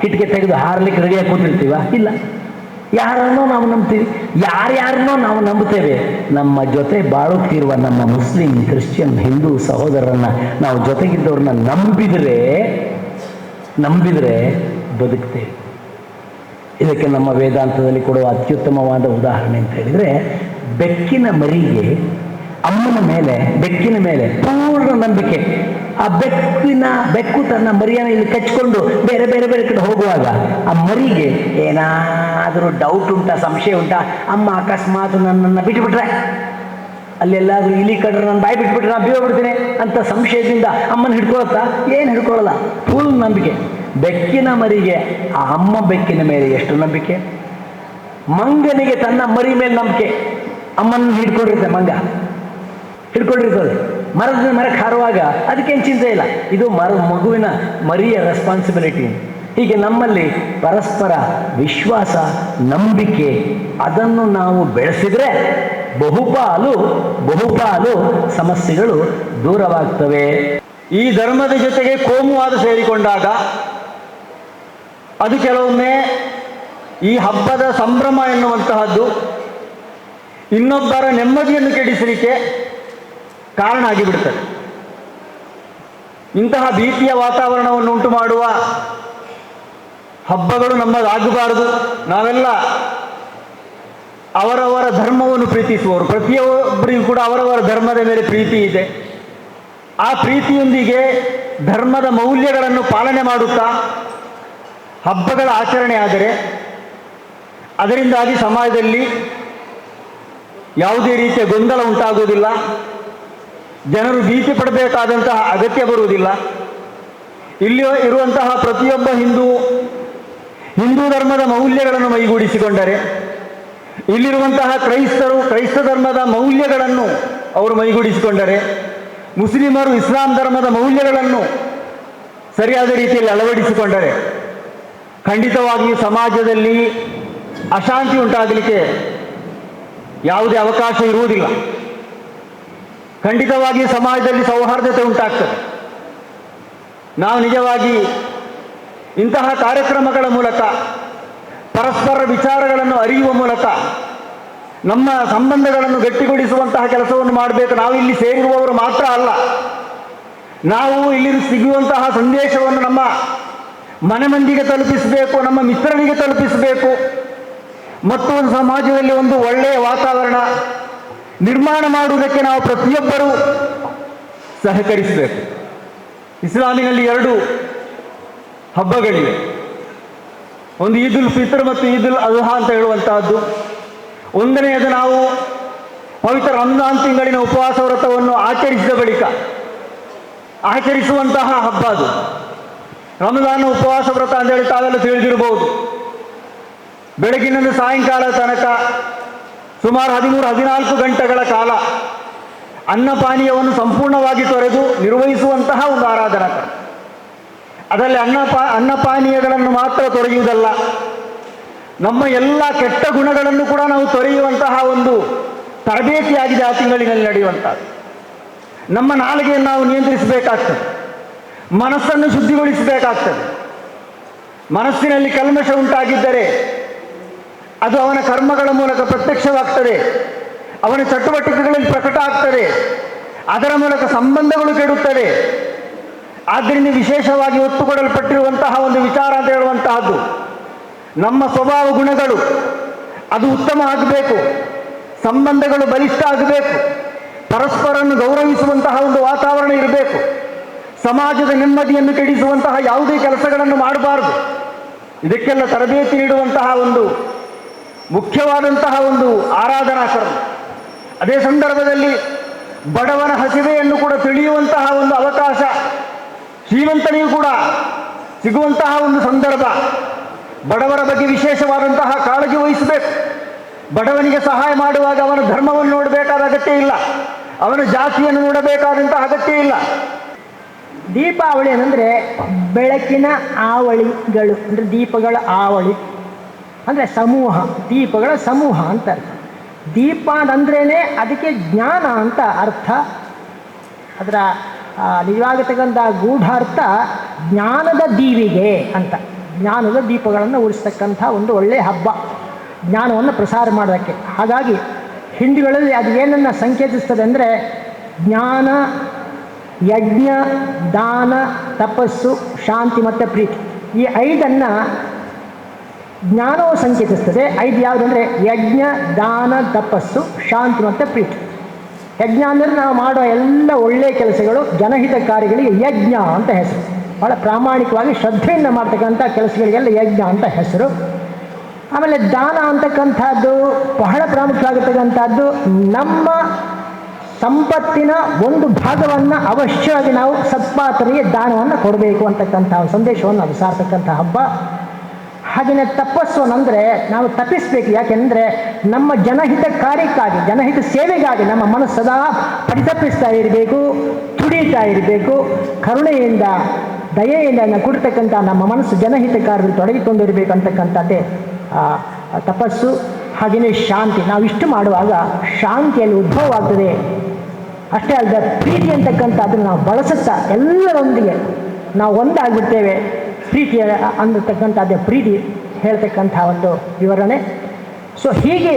ಕಿಟಕಿ ತೆಗೆದು ಹಾರ್ಲಿಕ್ಕೆ ರೆಡಿಯಾಗಿ ಕೂತಿರ್ತೀವ? ಇಲ್ಲ. ಯಾರನ್ನೋ ನಾವು ನಂಬ್ತೀವಿ, ಯಾರ್ಯಾರನ್ನೋ ನಾವು ನಂಬುತ್ತೇವೆ. ನಮ್ಮ ಜೊತೆ ಬಾಳುತ್ತಿರುವ ನಮ್ಮ ಮುಸ್ಲಿಂ, ಕ್ರಿಶ್ಚಿಯನ್, ಹಿಂದೂ ಸಹೋದರರನ್ನ ನಾವು ಜೊತೆಗಿದ್ದವ್ರನ್ನ ನಂಬಿದರೆ ನಂಬಿದರೆ ಬದುಕ್ತೇವೆ. ಇದಕ್ಕೆ ನಮ್ಮ ವೇದಾಂತದಲ್ಲಿ ಕೊಡುವ ಅತ್ಯುತ್ತಮವಾದ ಉದಾಹರಣೆ ಅಂತ ಹೇಳಿದರೆ, ಬೆಕ್ಕಿನ ಮರಿಗೆ ಅಮ್ಮನ ಮೇಲೆ, ಬೆಕ್ಕಿನ ಮೇಲೆ ಪೂರ್ಣ ನಂಬಿಕೆ. ಆ ಬೆಕ್ಕಿನ ಬೆಕ್ಕು ತನ್ನ ಮರಿಯನ್ನು ಇಲ್ಲಿ ಕಚ್ಕೊಂಡು ಬೇರೆ ಬೇರೆ ಬೇರೆ ಕಡೆ ಹೋಗುವಾಗ ಆ ಮರಿಗೆ ಏನಾದರೂ ಡೌಟ್ ಉಂಟಾ, ಸಂಶಯ ಉಂಟಾ, ಅಮ್ಮ ಅಕಸ್ಮಾತ್ ನನ್ನನ್ನು ಬಿಟ್ಟುಬಿಟ್ರೆ? ಅಲ್ಲೆಲ್ಲಾದರೂ ಇಲಿ ಕಡ್ರೆ ನಾನು ಬಾಯಿ ಬಿಟ್ಬಿಟ್ರೆ ನಾನು ಬೀಳ ಬಿಡ್ತೀನಿ ಅಂತ ಸಂಶಯದಿಂದ ಅಮ್ಮನ ಹಿಡ್ಕೊಳತ್ತಾ? ಏನು ಹಿಡ್ಕೊಳ್ಳಲ್ಲ ಫುಲ್ ನಂಬಿಕೆ. ಬೆಕ್ಕಿನ ಮರಿಗೆ ಆ ಅಮ್ಮ ಬೆಕ್ಕಿನ ಮೇಲೆ ಎಷ್ಟು ನಂಬಿಕೆ? ಮಂಗನಿಗೆ ತನ್ನ ಮರಿ ಮೇಲೆ ನಂಬಿಕೆ. ಅಮ್ಮನ ಹಿಡ್ಕೊಂಡಿರುತ್ತೆ ಮಂಗ. ಹಿಡ್ಕೊಂಡಿರ್ತದೆ. ಮರದ ಮರಕ್ಕೆ ಹಾರುವಾಗ ಅದಕ್ಕೇನು ಚಿಂತೆ ಇಲ್ಲ. ಇದು ಮರ ಮಗುವಿನ ಮರಿಯ ರೆಸ್ಪಾನ್ಸಿಬಿಲಿಟಿ ಹೀಗೆ ನಮ್ಮಲ್ಲಿ ಪರಸ್ಪರ ವಿಶ್ವಾಸ, ನಂಬಿಕೆ, ಅದನ್ನು ನಾವು ಬೆಳೆಸಿದರೆ ಬಹುಪಾಲು ಬಹುಪಾಲು ಸಮಸ್ಯೆಗಳು ದೂರವಾಗ್ತವೆ. ಈ ಧರ್ಮದ ಜೊತೆಗೆ ಕೋಮುವಾದ ಸೇರಿಕೊಂಡಾಗ ಅದು ಕೆಲವೊಮ್ಮೆ ಈ ಹಬ್ಬದ ಸಂಭ್ರಮ ಎನ್ನುವಂತಹದ್ದು, ಇನ್ನೊಬ್ಬರ ನೆಮ್ಮದಿಯನ್ನು ಕೆಡಿಸಲಿಕ್ಕೆ ಕಾರಣ ಆಗಿಬಿಡ್ತದೆ. ಇಂತಹ ಭೀತಿಯ ವಾತಾವರಣವನ್ನು ಉಂಟು ಮಾಡುವ ಹಬ್ಬಗಳು ನಮ್ಮದಾಗಬಾರದು ನಾವೆಲ್ಲ ಅವರವರ ಧರ್ಮವನ್ನು ಪ್ರೀತಿಸುವವರು. ಪ್ರತಿಯೊಬ್ಬರಿಗೂ ಕೂಡ ಅವರವರ ಧರ್ಮದ ಮೇಲೆ ಪ್ರೀತಿ ಇದೆ. ಆ ಪ್ರೀತಿಯೊಂದಿಗೆ ಧರ್ಮದ ಮೌಲ್ಯಗಳನ್ನು ಪಾಲನೆ ಮಾಡುತ್ತಾ ಹಬ್ಬಗಳ ಆಚರಣೆ ಆದರೆ ಅದರಿಂದಾಗಿ ಸಮಾಜದಲ್ಲಿ ಯಾವುದೇ ರೀತಿಯ ಗೊಂದಲ ಉಂಟಾಗುವುದಿಲ್ಲ. ಜನರು ಭೀತಿ ಪಡಬೇಕಾದಂತಹ ಅಗತ್ಯ ಬರುವುದಿಲ್ಲ. ಇಲ್ಲಿ ಇರುವಂತಹ ಪ್ರತಿಯೊಬ್ಬ ಹಿಂದೂ ಹಿಂದೂ ಧರ್ಮದ ಮೌಲ್ಯಗಳನ್ನು ಮೈಗೂಡಿಸಿಕೊಂಡರೆ, ಇಲ್ಲಿರುವಂತಹ ಕ್ರೈಸ್ತರು ಕ್ರೈಸ್ತ ಧರ್ಮದ ಮೌಲ್ಯಗಳನ್ನು ಅವರು ಮೈಗೂಡಿಸಿಕೊಂಡರೆ, ಮುಸ್ಲಿಮರು ಇಸ್ಲಾಂ ಧರ್ಮದ ಮೌಲ್ಯಗಳನ್ನು ಸರಿಯಾದ ರೀತಿಯಲ್ಲಿ ಅಳವಡಿಸಿಕೊಂಡರೆ, ಖಂಡಿತವಾಗಿಯೂ ಸಮಾಜದಲ್ಲಿ ಅಶಾಂತಿ ಉಂಟಾಗಲಿಕ್ಕೆ ಯಾವುದೇ ಅವಕಾಶ ಇರುವುದಿಲ್ಲ. ಖಂಡಿತವಾಗಿಯೂ ಸಮಾಜದಲ್ಲಿ ಸೌಹಾರ್ದತೆ ಉಂಟಾಗ್ತದೆ. ನಾವು ನಿಜವಾಗಿ ಇಂತಹ ಕಾರ್ಯಕ್ರಮಗಳ ಮೂಲಕ, ಪರಸ್ಪರ ವಿಚಾರಗಳನ್ನು ಅರಿಯುವ ಮೂಲಕ, ನಮ್ಮ ಸಂಬಂಧಗಳನ್ನು ಗಟ್ಟಿಗೊಳಿಸುವಂತಹ ಕೆಲಸವನ್ನು ಮಾಡಬೇಕು, ನಾವು ಇಲ್ಲಿ ಸೇರಿರುವವರು ಮಾತ್ರ ಅಲ್ಲ. ನಾವು ಇಲ್ಲಿ ಸಿಗುವಂತಹ ಸಂದೇಶವನ್ನು ನಮ್ಮ ಮನೆ ಮಂದಿಗೆ ತಲುಪಿಸಬೇಕು, ನಮ್ಮ ಮಿತ್ರರಿಗೆ ತಲುಪಿಸಬೇಕು. ಮತ್ತು ಸಮಾಜದಲ್ಲಿ ಒಂದು ಒಳ್ಳೆಯ ವಾತಾವರಣ ನಿರ್ಮಾಣ ಮಾಡುವುದಕ್ಕೆ ನಾವು ಪ್ರತಿಯೊಬ್ಬರೂ ಸಹಕರಿಸಬೇಕು. ಇಸ್ಲಾಮಿನಲ್ಲಿ ಎರಡು ಹಬ್ಬಗಳಿವೆ. ಒಂದು ಈದ್ ಉಲ್ ಫಿತ್ರ್ ಮತ್ತು ಈದ್ ಉಲ್ ಅಲ್ಹಾ ಅಂತ ಹೇಳುವಂತಹದ್ದು. ಒಂದನೆಯದು ನಾವು ಪವಿತ್ರ ರಂಜಾನ್ ತಿಂಗಳಿನ ಉಪವಾಸ ವ್ರತವನ್ನು ಆಚರಿಸಿದ ಬಳಿಕ ಆಚರಿಸುವಂತಹ ಹಬ್ಬ ಅದು. ರಮದಾನ ಉಪವಾಸ ವ್ರತ ಅಂತ ಹೇಳಿ ತಾವೆಲ್ಲ ತಿಳಿದಿರಬಹುದು. ಬೆಳಗಿನಿಂದ ಸಾಯಂಕಾಲ ತನಕ ಸುಮಾರು ಹದಿಮೂರು, ಹದಿನಾಲ್ಕು ಗಂಟೆಗಳ ಕಾಲ ಅನ್ನಪಾನೀಯವನ್ನು ಸಂಪೂರ್ಣವಾಗಿ ತೊರೆದು ನಿರ್ವಹಿಸುವಂತಹ ಒಂದು ಆರಾಧನಾ ಕ್ರಮ ಅದರಲ್ಲಿ ಅನ್ನಪಾ ಅನ್ನಪಾನೀಯಗಳನ್ನು ಮಾತ್ರ ತೊರೆಯುವುದಲ್ಲ, ನಮ್ಮ ಎಲ್ಲ ಕೆಟ್ಟ ಗುಣಗಳನ್ನು ಕೂಡ ನಾವು ತೊರೆಯುವಂತಹ ಒಂದು ತರಬೇತಿಯಾಗಿದೆ ಆ ತಿಂಗಳಿನಲ್ಲಿ ನಡೆಯುವಂಥದ್ದು. ನಮ್ಮ ನಾಲಿಗೆಯನ್ನು ನಾವು ನಿಯಂತ್ರಿಸಬೇಕಾಗ್ತದೆ. ಮನಸ್ಸನ್ನು ಶುದ್ಧಿಗೊಳಿಸಬೇಕಾಗ್ತದೆ. ಮನಸ್ಸಿನಲ್ಲಿ ಕಲ್ಮಶ ಉಂಟಾಗಿದ್ದರೆ ಅದು ಅವನ ಕರ್ಮಗಳ ಮೂಲಕ ಪ್ರತ್ಯಕ್ಷವಾಗ್ತದೆ. ಅವನ ಚಟುವಟಿಕೆಗಳಲ್ಲಿ ಪ್ರಕಟ ಆಗ್ತದೆ. ಅದರ ಮೂಲಕ ಸಂಬಂಧಗಳು ಕೆಡುತ್ತದೆ ಆದ್ದರಿಂದ ವಿಶೇಷವಾಗಿ ಒತ್ತು ಕೊಡಲ್ಪಟ್ಟಿರುವಂತಹ ಒಂದು ವಿಚಾರ ಅಂತ ಹೇಳುವಂತಹದ್ದು, ನಮ್ಮ ಸ್ವಭಾವ ಗುಣಗಳು, ಅದು ಉತ್ತಮ ಆಗಬೇಕು. ಸಂಬಂಧಗಳು ಬಲಿಷ್ಠ ಆಗಬೇಕು. ಪರಸ್ಪರನ್ನು ಗೌರವಿಸುವಂತಹ ಒಂದು ವಾತಾವರಣ ಇರಬೇಕು. ಸಮಾಜದ ನೆಮ್ಮದಿಯನ್ನು ಕೆಡಿಸುವಂತಹ ಯಾವುದೇ ಕೆಲಸಗಳನ್ನು ಮಾಡಬಾರದು. ಇದಕ್ಕೆಲ್ಲ ತರಬೇತಿ ನೀಡುವಂತಹ ಒಂದು ಮುಖ್ಯವಾದಂತಹ ಒಂದು ಆರಾಧನಾ ಕರ್ಮ. ಅದೇ ಸಂದರ್ಭದಲ್ಲಿ ಬಡವನ ಹಸಿವೆಯನ್ನು ಕೂಡ ತಿಳಿಯುವಂತಹ ಒಂದು ಅವಕಾಶ, ಶ್ರೀಮಂತನಿಗೂ ಕೂಡ ಸಿಗುವಂತಹ ಒಂದು ಸಂದರ್ಭ. ಬಡವರ ಬಗ್ಗೆ ವಿಶೇಷವಾದಂತಹ ಕಾಳಜಿ ವಹಿಸಬೇಕು. ಬಡವನಿಗೆ ಸಹಾಯ ಮಾಡುವಾಗ ಅವನ ಧರ್ಮವನ್ನು ನೋಡಬೇಕಾದ ಅಗತ್ಯ ಇಲ್ಲ. ಅವನ ಜಾತಿಯನ್ನು ನೋಡಬೇಕಾದಂತಹ ಅಗತ್ಯ ಇಲ್ಲ. ದೀಪಾವಳಿ ಏನಂದ್ರೆ ಬೆಳಕಿನ ಆವಳಿಗಳು, ಅಂದರೆ ದೀಪಗಳ ಆವಳಿ. ಅಂದರೆ ಸಮೂಹ, ದೀಪಗಳ ಸಮೂಹ ಅಂತ ಅರ್ಥ. ದೀಪ ಅಂದ್ರೇ ಅದಕ್ಕೆ ಜ್ಞಾನ ಅಂತ ಅರ್ಥ. ಅದರ ನಿಜವಾಗಿರ್ತಕ್ಕಂಥ ಗೂಢಾರ್ಥ ಜ್ಞಾನದ ದೀವಿಗೆ ಅಂತ. ಜ್ಞಾನದ ದೀಪಗಳನ್ನು ಉಳಿಸ್ತಕ್ಕಂಥ ಒಂದು ಒಳ್ಳೆಯ ಹಬ್ಬ. ಜ್ಞಾನವನ್ನು ಪ್ರಸಾರ ಮಾಡೋದಕ್ಕೆ. ಹಾಗಾಗಿ ಹಿಂದುಗಳಲ್ಲಿ ಅದು ಏನನ್ನು ಸಂಕೇತಿಸ್ತದೆ ಅಂದರೆ ಜ್ಞಾನ, ಯಜ್ಞ, ದಾನ, ತಪಸ್ಸು, ಶಾಂತಿ ಮತ್ತು ಪ್ರೀತಿ. ಈ ಐದನ್ನು ಜ್ಞಾನವು ಸಂಕೇತಿಸ್ತದೆ. ಐದು ಯಾವುದಂದರೆ ಯಜ್ಞ, ದಾನ, ತಪಸ್ಸು, ಶಾಂತಿ ಮತ್ತು ಪ್ರೀತಿ. ಯಜ್ಞ ಅಂದರೆ ನಾವು ಮಾಡುವ ಎಲ್ಲ ಒಳ್ಳೆಯ ಕೆಲಸಗಳು, ಜನಹಿತ ಕಾರ್ಯಗಳಿಗೆ ಯಜ್ಞ ಅಂತ ಹೆಸರು. ಭಾಳ ಪ್ರಾಮಾಣಿಕವಾಗಿ ಶ್ರದ್ಧೆಯಿಂದ ಮಾಡ್ತಕ್ಕಂಥ ಕೆಲಸಗಳಿಗೆಲ್ಲ ಯಜ್ಞ ಅಂತ ಹೆಸರು. ಆಮೇಲೆ ದಾನ ಅಂತಕ್ಕಂಥದ್ದು ಬಹಳ ಪ್ರಾಮುಖ್ಯವಾಗಿರ್ತಕ್ಕಂಥದ್ದು ನಮ್ಮ ಸಂಪತ್ತಿನ ಒಂದು ಭಾಗವನ್ನು ಅವಶ್ಯವಾಗಿ ನಾವು ಸತ್ಪಾತರಿಗೆ ದಾನವನ್ನು ಕೊಡಬೇಕು ಅಂತಕ್ಕಂಥ ಸಂದೇಶವನ್ನು ಅದು ಸಾರ್ತಕ್ಕಂಥ ಹಬ್ಬ. ಹಾಗೆಯೇ ತಪಸ್ಸು ಅಂದರೆ ನಾವು ತಪ್ಪಿಸ್ಬೇಕು. ಯಾಕೆಂದರೆ ನಮ್ಮ ಜನಹಿತ ಕಾರ್ಯಕ್ಕಾಗಿ, ಜನಹಿತ ಸೇವೆಗಾಗಿ ನಮ್ಮ ಮನಸ್ಸು ಸದಾ ಪರಿತಪ್ಪಿಸ್ತಾ ಇರಬೇಕು, ತುಡಿತಾ ಇರಬೇಕು. ಕರುಣೆಯಿಂದ, ದಯೆಯಿಂದ ಕೊಡ್ತಕ್ಕಂಥ ನಮ್ಮ ಮನಸ್ಸು ಜನಹಿತ ಕಾರ್ಯದಲ್ಲಿ ಆ ತಪಸ್ಸು. ಹಾಗೆಯೇ ಶಾಂತಿ. ನಾವು ಇಷ್ಟು ಮಾಡುವಾಗ ಶಾಂತಿಯಲ್ಲಿ ಉದ್ಭವವಾಗ್ತದೆ. ಅಷ್ಟೇ ಅಲ್ಲದೆ ಪ್ರೀತಿ ಅಂತಕ್ಕಂಥ ಅದನ್ನು ನಾವು ಬಳಸುತ್ತಾ ಎಲ್ಲರೊಂದಿಗೆ ನಾವು ಒಂದಾಗ್ಬಿಡ್ತೇವೆ ಪ್ರೀತಿ ಅನ್ನತಕ್ಕಂಥದ್ದು ಪ್ರೀತಿ ಹೇಳ್ತಕ್ಕಂಥ ಒಂದು ವಿವರಣೆ. ಸೊ ಹೀಗೆ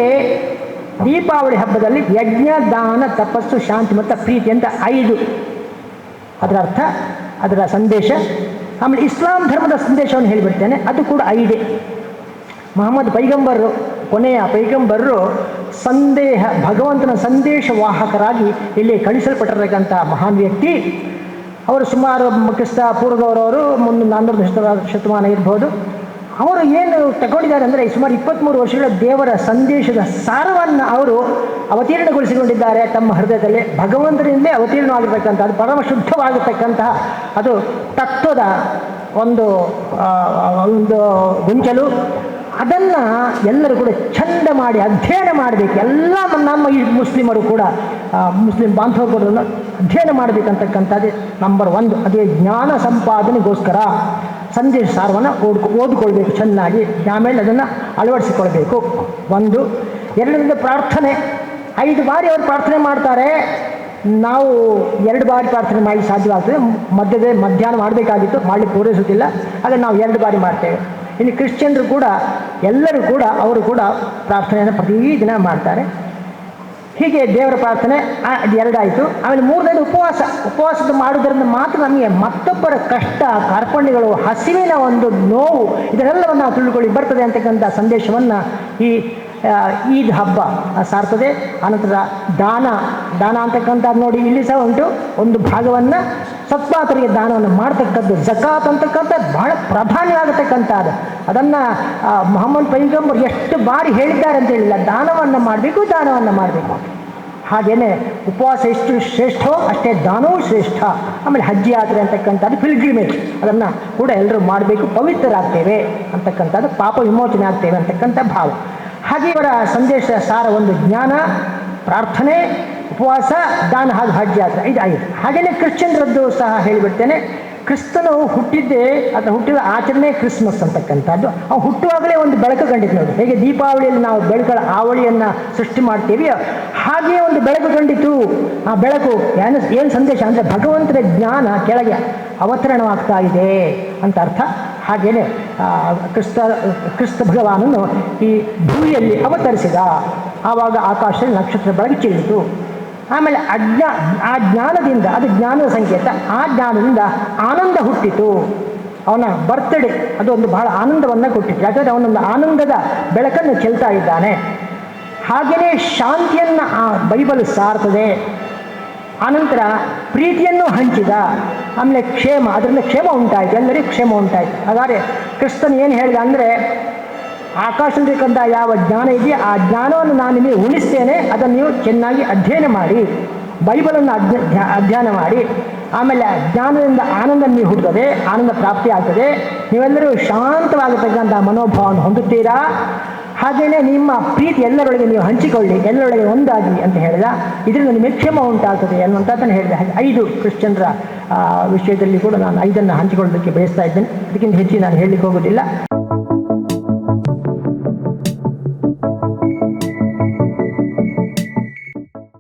ದೀಪಾವಳಿ ಹಬ್ಬದಲ್ಲಿ ಯಜ್ಞ, ದಾನ, ತಪಸ್ಸು, ಶಾಂತಿ ಮತ್ತು ಪ್ರೀತಿ ಅಂತ ಐದು. ಅದರ ಅರ್ಥ, ಅದರ ಸಂದೇಶ. ಆಮೇಲೆ ಇಸ್ಲಾಂ ಧರ್ಮದ ಸಂದೇಶವನ್ನು ಹೇಳಿಬಿಡ್ತೇನೆ. ಅದು ಕೂಡ ಐದೇ. ಮಹಮ್ಮದ್ ಪೈಗಂಬರರು ಕೊನೆಯ ಪೈಗಂಬರರು ಸಂದೇಹ, ಭಗವಂತನ ಸಂದೇಶವಾಹಕರಾಗಿ ಇಲ್ಲಿ ಕಳಿಸಲ್ಪಟ್ಟಿರತಕ್ಕಂಥ ಮಹಾನ್ ವ್ಯಕ್ತಿ. ಅವರು ಸುಮಾರು ಕ್ರಿಸ್ತ ಪೂರ್ವದವರವರು ಮುಂದೆ ನಾನ್ನೂರು ದಶಕ ಶತಮಾನ ಇರ್ಬೋದು. ಅವರು ಏನು ತಗೊಂಡಿದ್ದಾರೆ ಅಂದರೆ ಸುಮಾರು ಇಪ್ಪತ್ತ್ಮೂರು ವರ್ಷಗಳ ದೇವರ ಸಂದೇಶದ ಸಾರವನ್ನು ಅವರು ಅವತೀರ್ಣಗೊಳಿಸಿಕೊಂಡಿದ್ದಾರೆ ತಮ್ಮ ಹೃದಯದಲ್ಲಿ. ಭಗವಂತನಿಂದಲೇ ಅವತೀರ್ಣವಾಗಿರ್ತಕ್ಕಂಥ, ಅದು ಪರಮ ಶುದ್ಧವಾಗಿರ್ತಕ್ಕಂತಹ, ಅದು ತತ್ವದ ಒಂದು ಒಂದು ಗುಂಚಲು. ಅದನ್ನು ಎಲ್ಲರೂ ಕೂಡ ಚಂದ ಮಾಡಿ, ಅಧ್ಯಯನ ಮಾಡಬೇಕು. ಎಲ್ಲ ನಮ್ಮ ಈ ಮುಸ್ಲಿಮರು ಕೂಡ ಮುಸ್ಲಿಂ ಬಾಂಧವರು ಕೂಡ ಅದನ್ನ ಅಧ್ಯಯನ ಮಾಡಬೇಕಂತಕ್ಕಂಥದ್ದೇ ನಂಬರ್ ಒಂದು. ಅದೇ ಜ್ಞಾನ ಸಂಪಾದನೆಗೋಸ್ಕರ ಸಂದೇಶ ಸಾರವನ್ನು ಓದ್ಕೊ ಓದಿಕೊಳ್ಬೇಕು ಚೆನ್ನಾಗಿ. ಆಮೇಲೆ ಅದನ್ನು ಅಳವಡಿಸಿಕೊಳ್ಬೇಕು. ಒಂದು. ಎರಡರಿಂದ ಪ್ರಾರ್ಥನೆ. ಐದು ಬಾರಿ ಅವರು ಪ್ರಾರ್ಥನೆ ಮಾಡ್ತಾರೆ. ನಾವು ಎರಡು ಬಾರಿ ಪ್ರಾರ್ಥನೆ ಮಾಡಿ ಸಾಧ್ಯವಾಗ್ತದೆ. ಮಧ್ಯದ ಮಧ್ಯಾಹ್ನ ಮಾಡಬೇಕಾಗಿತ್ತು. ಮಾಡಲಿಕ್ಕೆ ಪೂರೈಸುತ್ತಿಲ್ಲ. ಹಾಗೆ ನಾವು ಎರಡು ಬಾರಿ ಮಾಡ್ತೇವೆ. ಇನ್ನು ಕ್ರಿಶ್ಚಿಯನ್ರು ಕೂಡ ಎಲ್ಲರೂ ಕೂಡ ಅವರು ಕೂಡ ಪ್ರಾರ್ಥನೆಯನ್ನು ಪ್ರತಿದಿನ ಮಾಡ್ತಾರೆ. ಹೀಗೆ ದೇವರ ಪ್ರಾರ್ಥನೆ ಎರಡಾಯಿತು. ಆಮೇಲೆ ಮೂರನೇದು ಉಪವಾಸ. ಉಪವಾಸದ ಮಾಡುವುದರಿಂದ ಮಾತ್ರ ನಮಗೆ ಮತ್ತೊಬ್ಬರ ಕಷ್ಟ, ಕಾರ್ಪಣ್ಯಗಳು, ಹಸಿವಿನ ಒಂದು ನೋವು, ಇದನ್ನೆಲ್ಲವನ್ನು ತಿಳ್ಕೊಳ್ಳಿ, ಬರ್ತದೆ ಅಂತಕ್ಕಂಥ ಸಂದೇಶವನ್ನು ಈ ಈದ್ ಹಬ್ಬ ಸಾರ್ತದೆ. ಅನಂತರ ದಾನ ದಾನ ಅಂತಕ್ಕಂಥದ್ದು ನೋಡಿ ಇಲ್ಲಿ ಸಹ ಉಂಟು. ಒಂದು ಭಾಗವನ್ನು ಸತ್ಪಾತರಿಗೆ ದಾನವನ್ನು ಮಾಡ್ತಕ್ಕಂಥದ್ದು, ಜಕಾತ್ ಅಂತಕ್ಕಂಥದ್ದು ಬಹಳ ಪ್ರಾಧಾನ್ಯವಾಗತಕ್ಕಂಥದ್ದು ಅದನ್ನು ಮೊಹಮ್ಮದ್ ಪೈಗಂಬರ್ ಎಷ್ಟು ಬಾರಿ ಹೇಳಿದ್ದಾರೆ ಅಂತ ಹೇಳಿಲ್ಲ. ದಾನವನ್ನು ಮಾಡಬೇಕು ದಾನವನ್ನು ಮಾಡಬೇಕು. ಹಾಗೆಯೇ ಉಪವಾಸ ಎಷ್ಟು ಶ್ರೇಷ್ಠವೋ ಅಷ್ಟೇ ದಾನವೂ ಶ್ರೇಷ್ಠ. ಆಮೇಲೆ ಹಜ್ಜಿ ಯಾತ್ರೆ ಅಂತಕ್ಕಂಥದ್ದು ಪಿಲ್ಗ್ರಿಮೇಜ್. ಅದನ್ನು ಕೂಡ ಎಲ್ಲರೂ ಮಾಡಬೇಕು, ಪವಿತ್ರರಾಗ್ತೇವೆ ಅಂತಕ್ಕಂಥದ್ದು ಪಾಪ ವಿಮೋಚನೆ ಆಗ್ತೇವೆ ಅಂತಕ್ಕಂಥ ಭಾವ. ಹಾಗೆ ಇವರ ಸಂದೇಶ ಸಾರ ಒಂದು ಜ್ಞಾನ, ಪ್ರಾರ್ಥನೆ, ಉಪವಾಸ, ದಾನ ಹಾಗೂ ಯಾತ್ರೆ. ಇದು ಆಗಿದೆ ಹಾಗೆಯೇ ಕ್ರಿಶ್ಚಿಯನ್ರದ್ದು ಸಹ ಹೇಳಿಬಿಡ್ತೇನೆ. ಕ್ರಿಸ್ತನು ಹುಟ್ಟಿದ್ದೇ, ಅಥವಾ ಹುಟ್ಟಿದ ಆಚರಣೆ ಕ್ರಿಸ್ಮಸ್ ಅಂತಕ್ಕಂಥದ್ದು. ಅವ್ನು ಹುಟ್ಟುವಾಗಲೇ ಒಂದು ಬೆಳಕು ಕಂಡಿತ್ತು ನೋಡಿ. ಹೇಗೆ ದೀಪಾವಳಿಯಲ್ಲಿ ನಾವು ಬೆಳಕುಗಳ ಆವಳಿಯನ್ನು ಸೃಷ್ಟಿ ಮಾಡ್ತೀವಿ ಹಾಗೆಯೇ ಒಂದು ಬೆಳಕು ಕಂಡಿತು ಆ ಬೆಳಕು ಏನು ಏನು ಸಂದೇಶ? ಅಂದರೆ ಭಗವಂತನ ಜ್ಞಾನ ಕೆಳಗೆ ಅವತರಣವಾಗ್ತಾ ಇದೆ ಅಂತ ಅರ್ಥ. ಹಾಗೆಯೇ ಕ್ರಿಸ್ತ ಕ್ರಿಸ್ತ ಭಗವಾನನು ಈ ಭೂಮಿಯಲ್ಲಿ ಅವತರಿಸಿದ, ಆವಾಗ ಆಕಾಶದಲ್ಲಿ ನಕ್ಷತ್ರ ಚೆಲ್ಲಿತು ಆಮೇಲೆ ಅಜ್ಞಾ, ಆ ಜ್ಞಾನದಿಂದ, ಅದು ಜ್ಞಾನದ ಸಂಕೇತ, ಆ ಜ್ಞಾನದಿಂದ ಆನಂದ ಹುಟ್ಟಿತು. ಅವನ ಬರ್ತ್ಡೇ ಅದು ಒಂದು ಬಹಳ ಆನಂದವನ್ನು ಕೊಟ್ಟಿತ್ತು. ಯಾಕಂದರೆ ಅವನೊಂದು ಆನಂದದ ಬೆಳಕನ್ನು ಚೆಲ್ತಾ ಇದ್ದಾನೆ. ಹಾಗೆಯೇ ಶಾಂತಿಯನ್ನು ಆ ಬೈಬಲ್ ಸಾರ್ತದೆ. ಆನಂತರ ಪ್ರೀತಿಯನ್ನು ಹಂಚಿದ. ಆಮೇಲೆ ಕ್ಷೇಮ, ಅದರಿಂದ ಕ್ಷೇಮ ಉಂಟಾಯಿತು, ಎಲ್ಲರಿಗೂ ಕ್ಷೇಮ ಉಂಟಾಯಿತು. ಹಾಗಾದರೆ ಕ್ರಿಸ್ತನ್ ಏನು ಹೇಳಿದ ಅಂದರೆ ಆಕಾಶದಲ್ಲಿರ್ತಕ್ಕಂಥ ಯಾವ ಜ್ಞಾನ ಇದೆಯೋ ಆ ಜ್ಞಾನವನ್ನು ನಾನು ನಿಮಗೆ ಉಳಿಸ್ತೇನೆ ಅದನ್ನು ನೀವು ಚೆನ್ನಾಗಿ ಅಧ್ಯಯನ ಮಾಡಿ, ಬೈಬಲನ್ನು ಅಧ್ಯ ಅಧ್ಯಯನ ಮಾಡಿ, ಆಮೇಲೆ ಜ್ಞಾನದಿಂದ ಆನಂದ ನೀವು ಹುಟ್ಟುತ್ತದೆ, ಆನಂದ ಪ್ರಾಪ್ತಿ ಆಗ್ತದೆ ನೀವೆಲ್ಲರೂ ಶಾಂತವಾಗಿರ್ತಕ್ಕಂಥ ಮನೋಭಾವವನ್ನು ಹೊಂದುತ್ತೀರಾ? ಹಾಗೆಯೇ ನಿಮ್ಮ ಪ್ರೀತಿ ಎಲ್ಲರೊಳಗೆ ನೀವು ಹಂಚಿಕೊಳ್ಳಿ, ಎಲ್ಲರೊಳಗೆ ಒಂದಾಗಿ ಅಂತ ಹೇಳಿದ. ಇದರಿಂದ ನಿಮಗೆ ಕ್ಷೇಮ ಉಂಟಾಗ್ತದೆ ಅನ್ನುವಂಥದ್ದನ್ನು ಹೇಳಿದೆ ಹಾಗೆ ಐದು ಕ್ರಿಶ್ಚಿಯನ್ರ ವಿಷಯದಲ್ಲಿ ಕೂಡ ನಾನು ಐದನ್ನು ಹಂಚಿಕೊಳ್ಳೋದಕ್ಕೆ ಬಯಸ್ತಾ ಇದ್ದೇನೆ. ಅದಕ್ಕಿಂತ ಹೆಚ್ಚು ನಾನು ಹೇಳಲಿಕ್ಕೆ ಹೋಗೋದಿಲ್ಲ